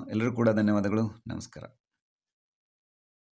ಎಲ್ಲರೂ ಕೂಡ ಧನ್ಯವಾದಗಳು. ನಮಸ್ಕಾರ.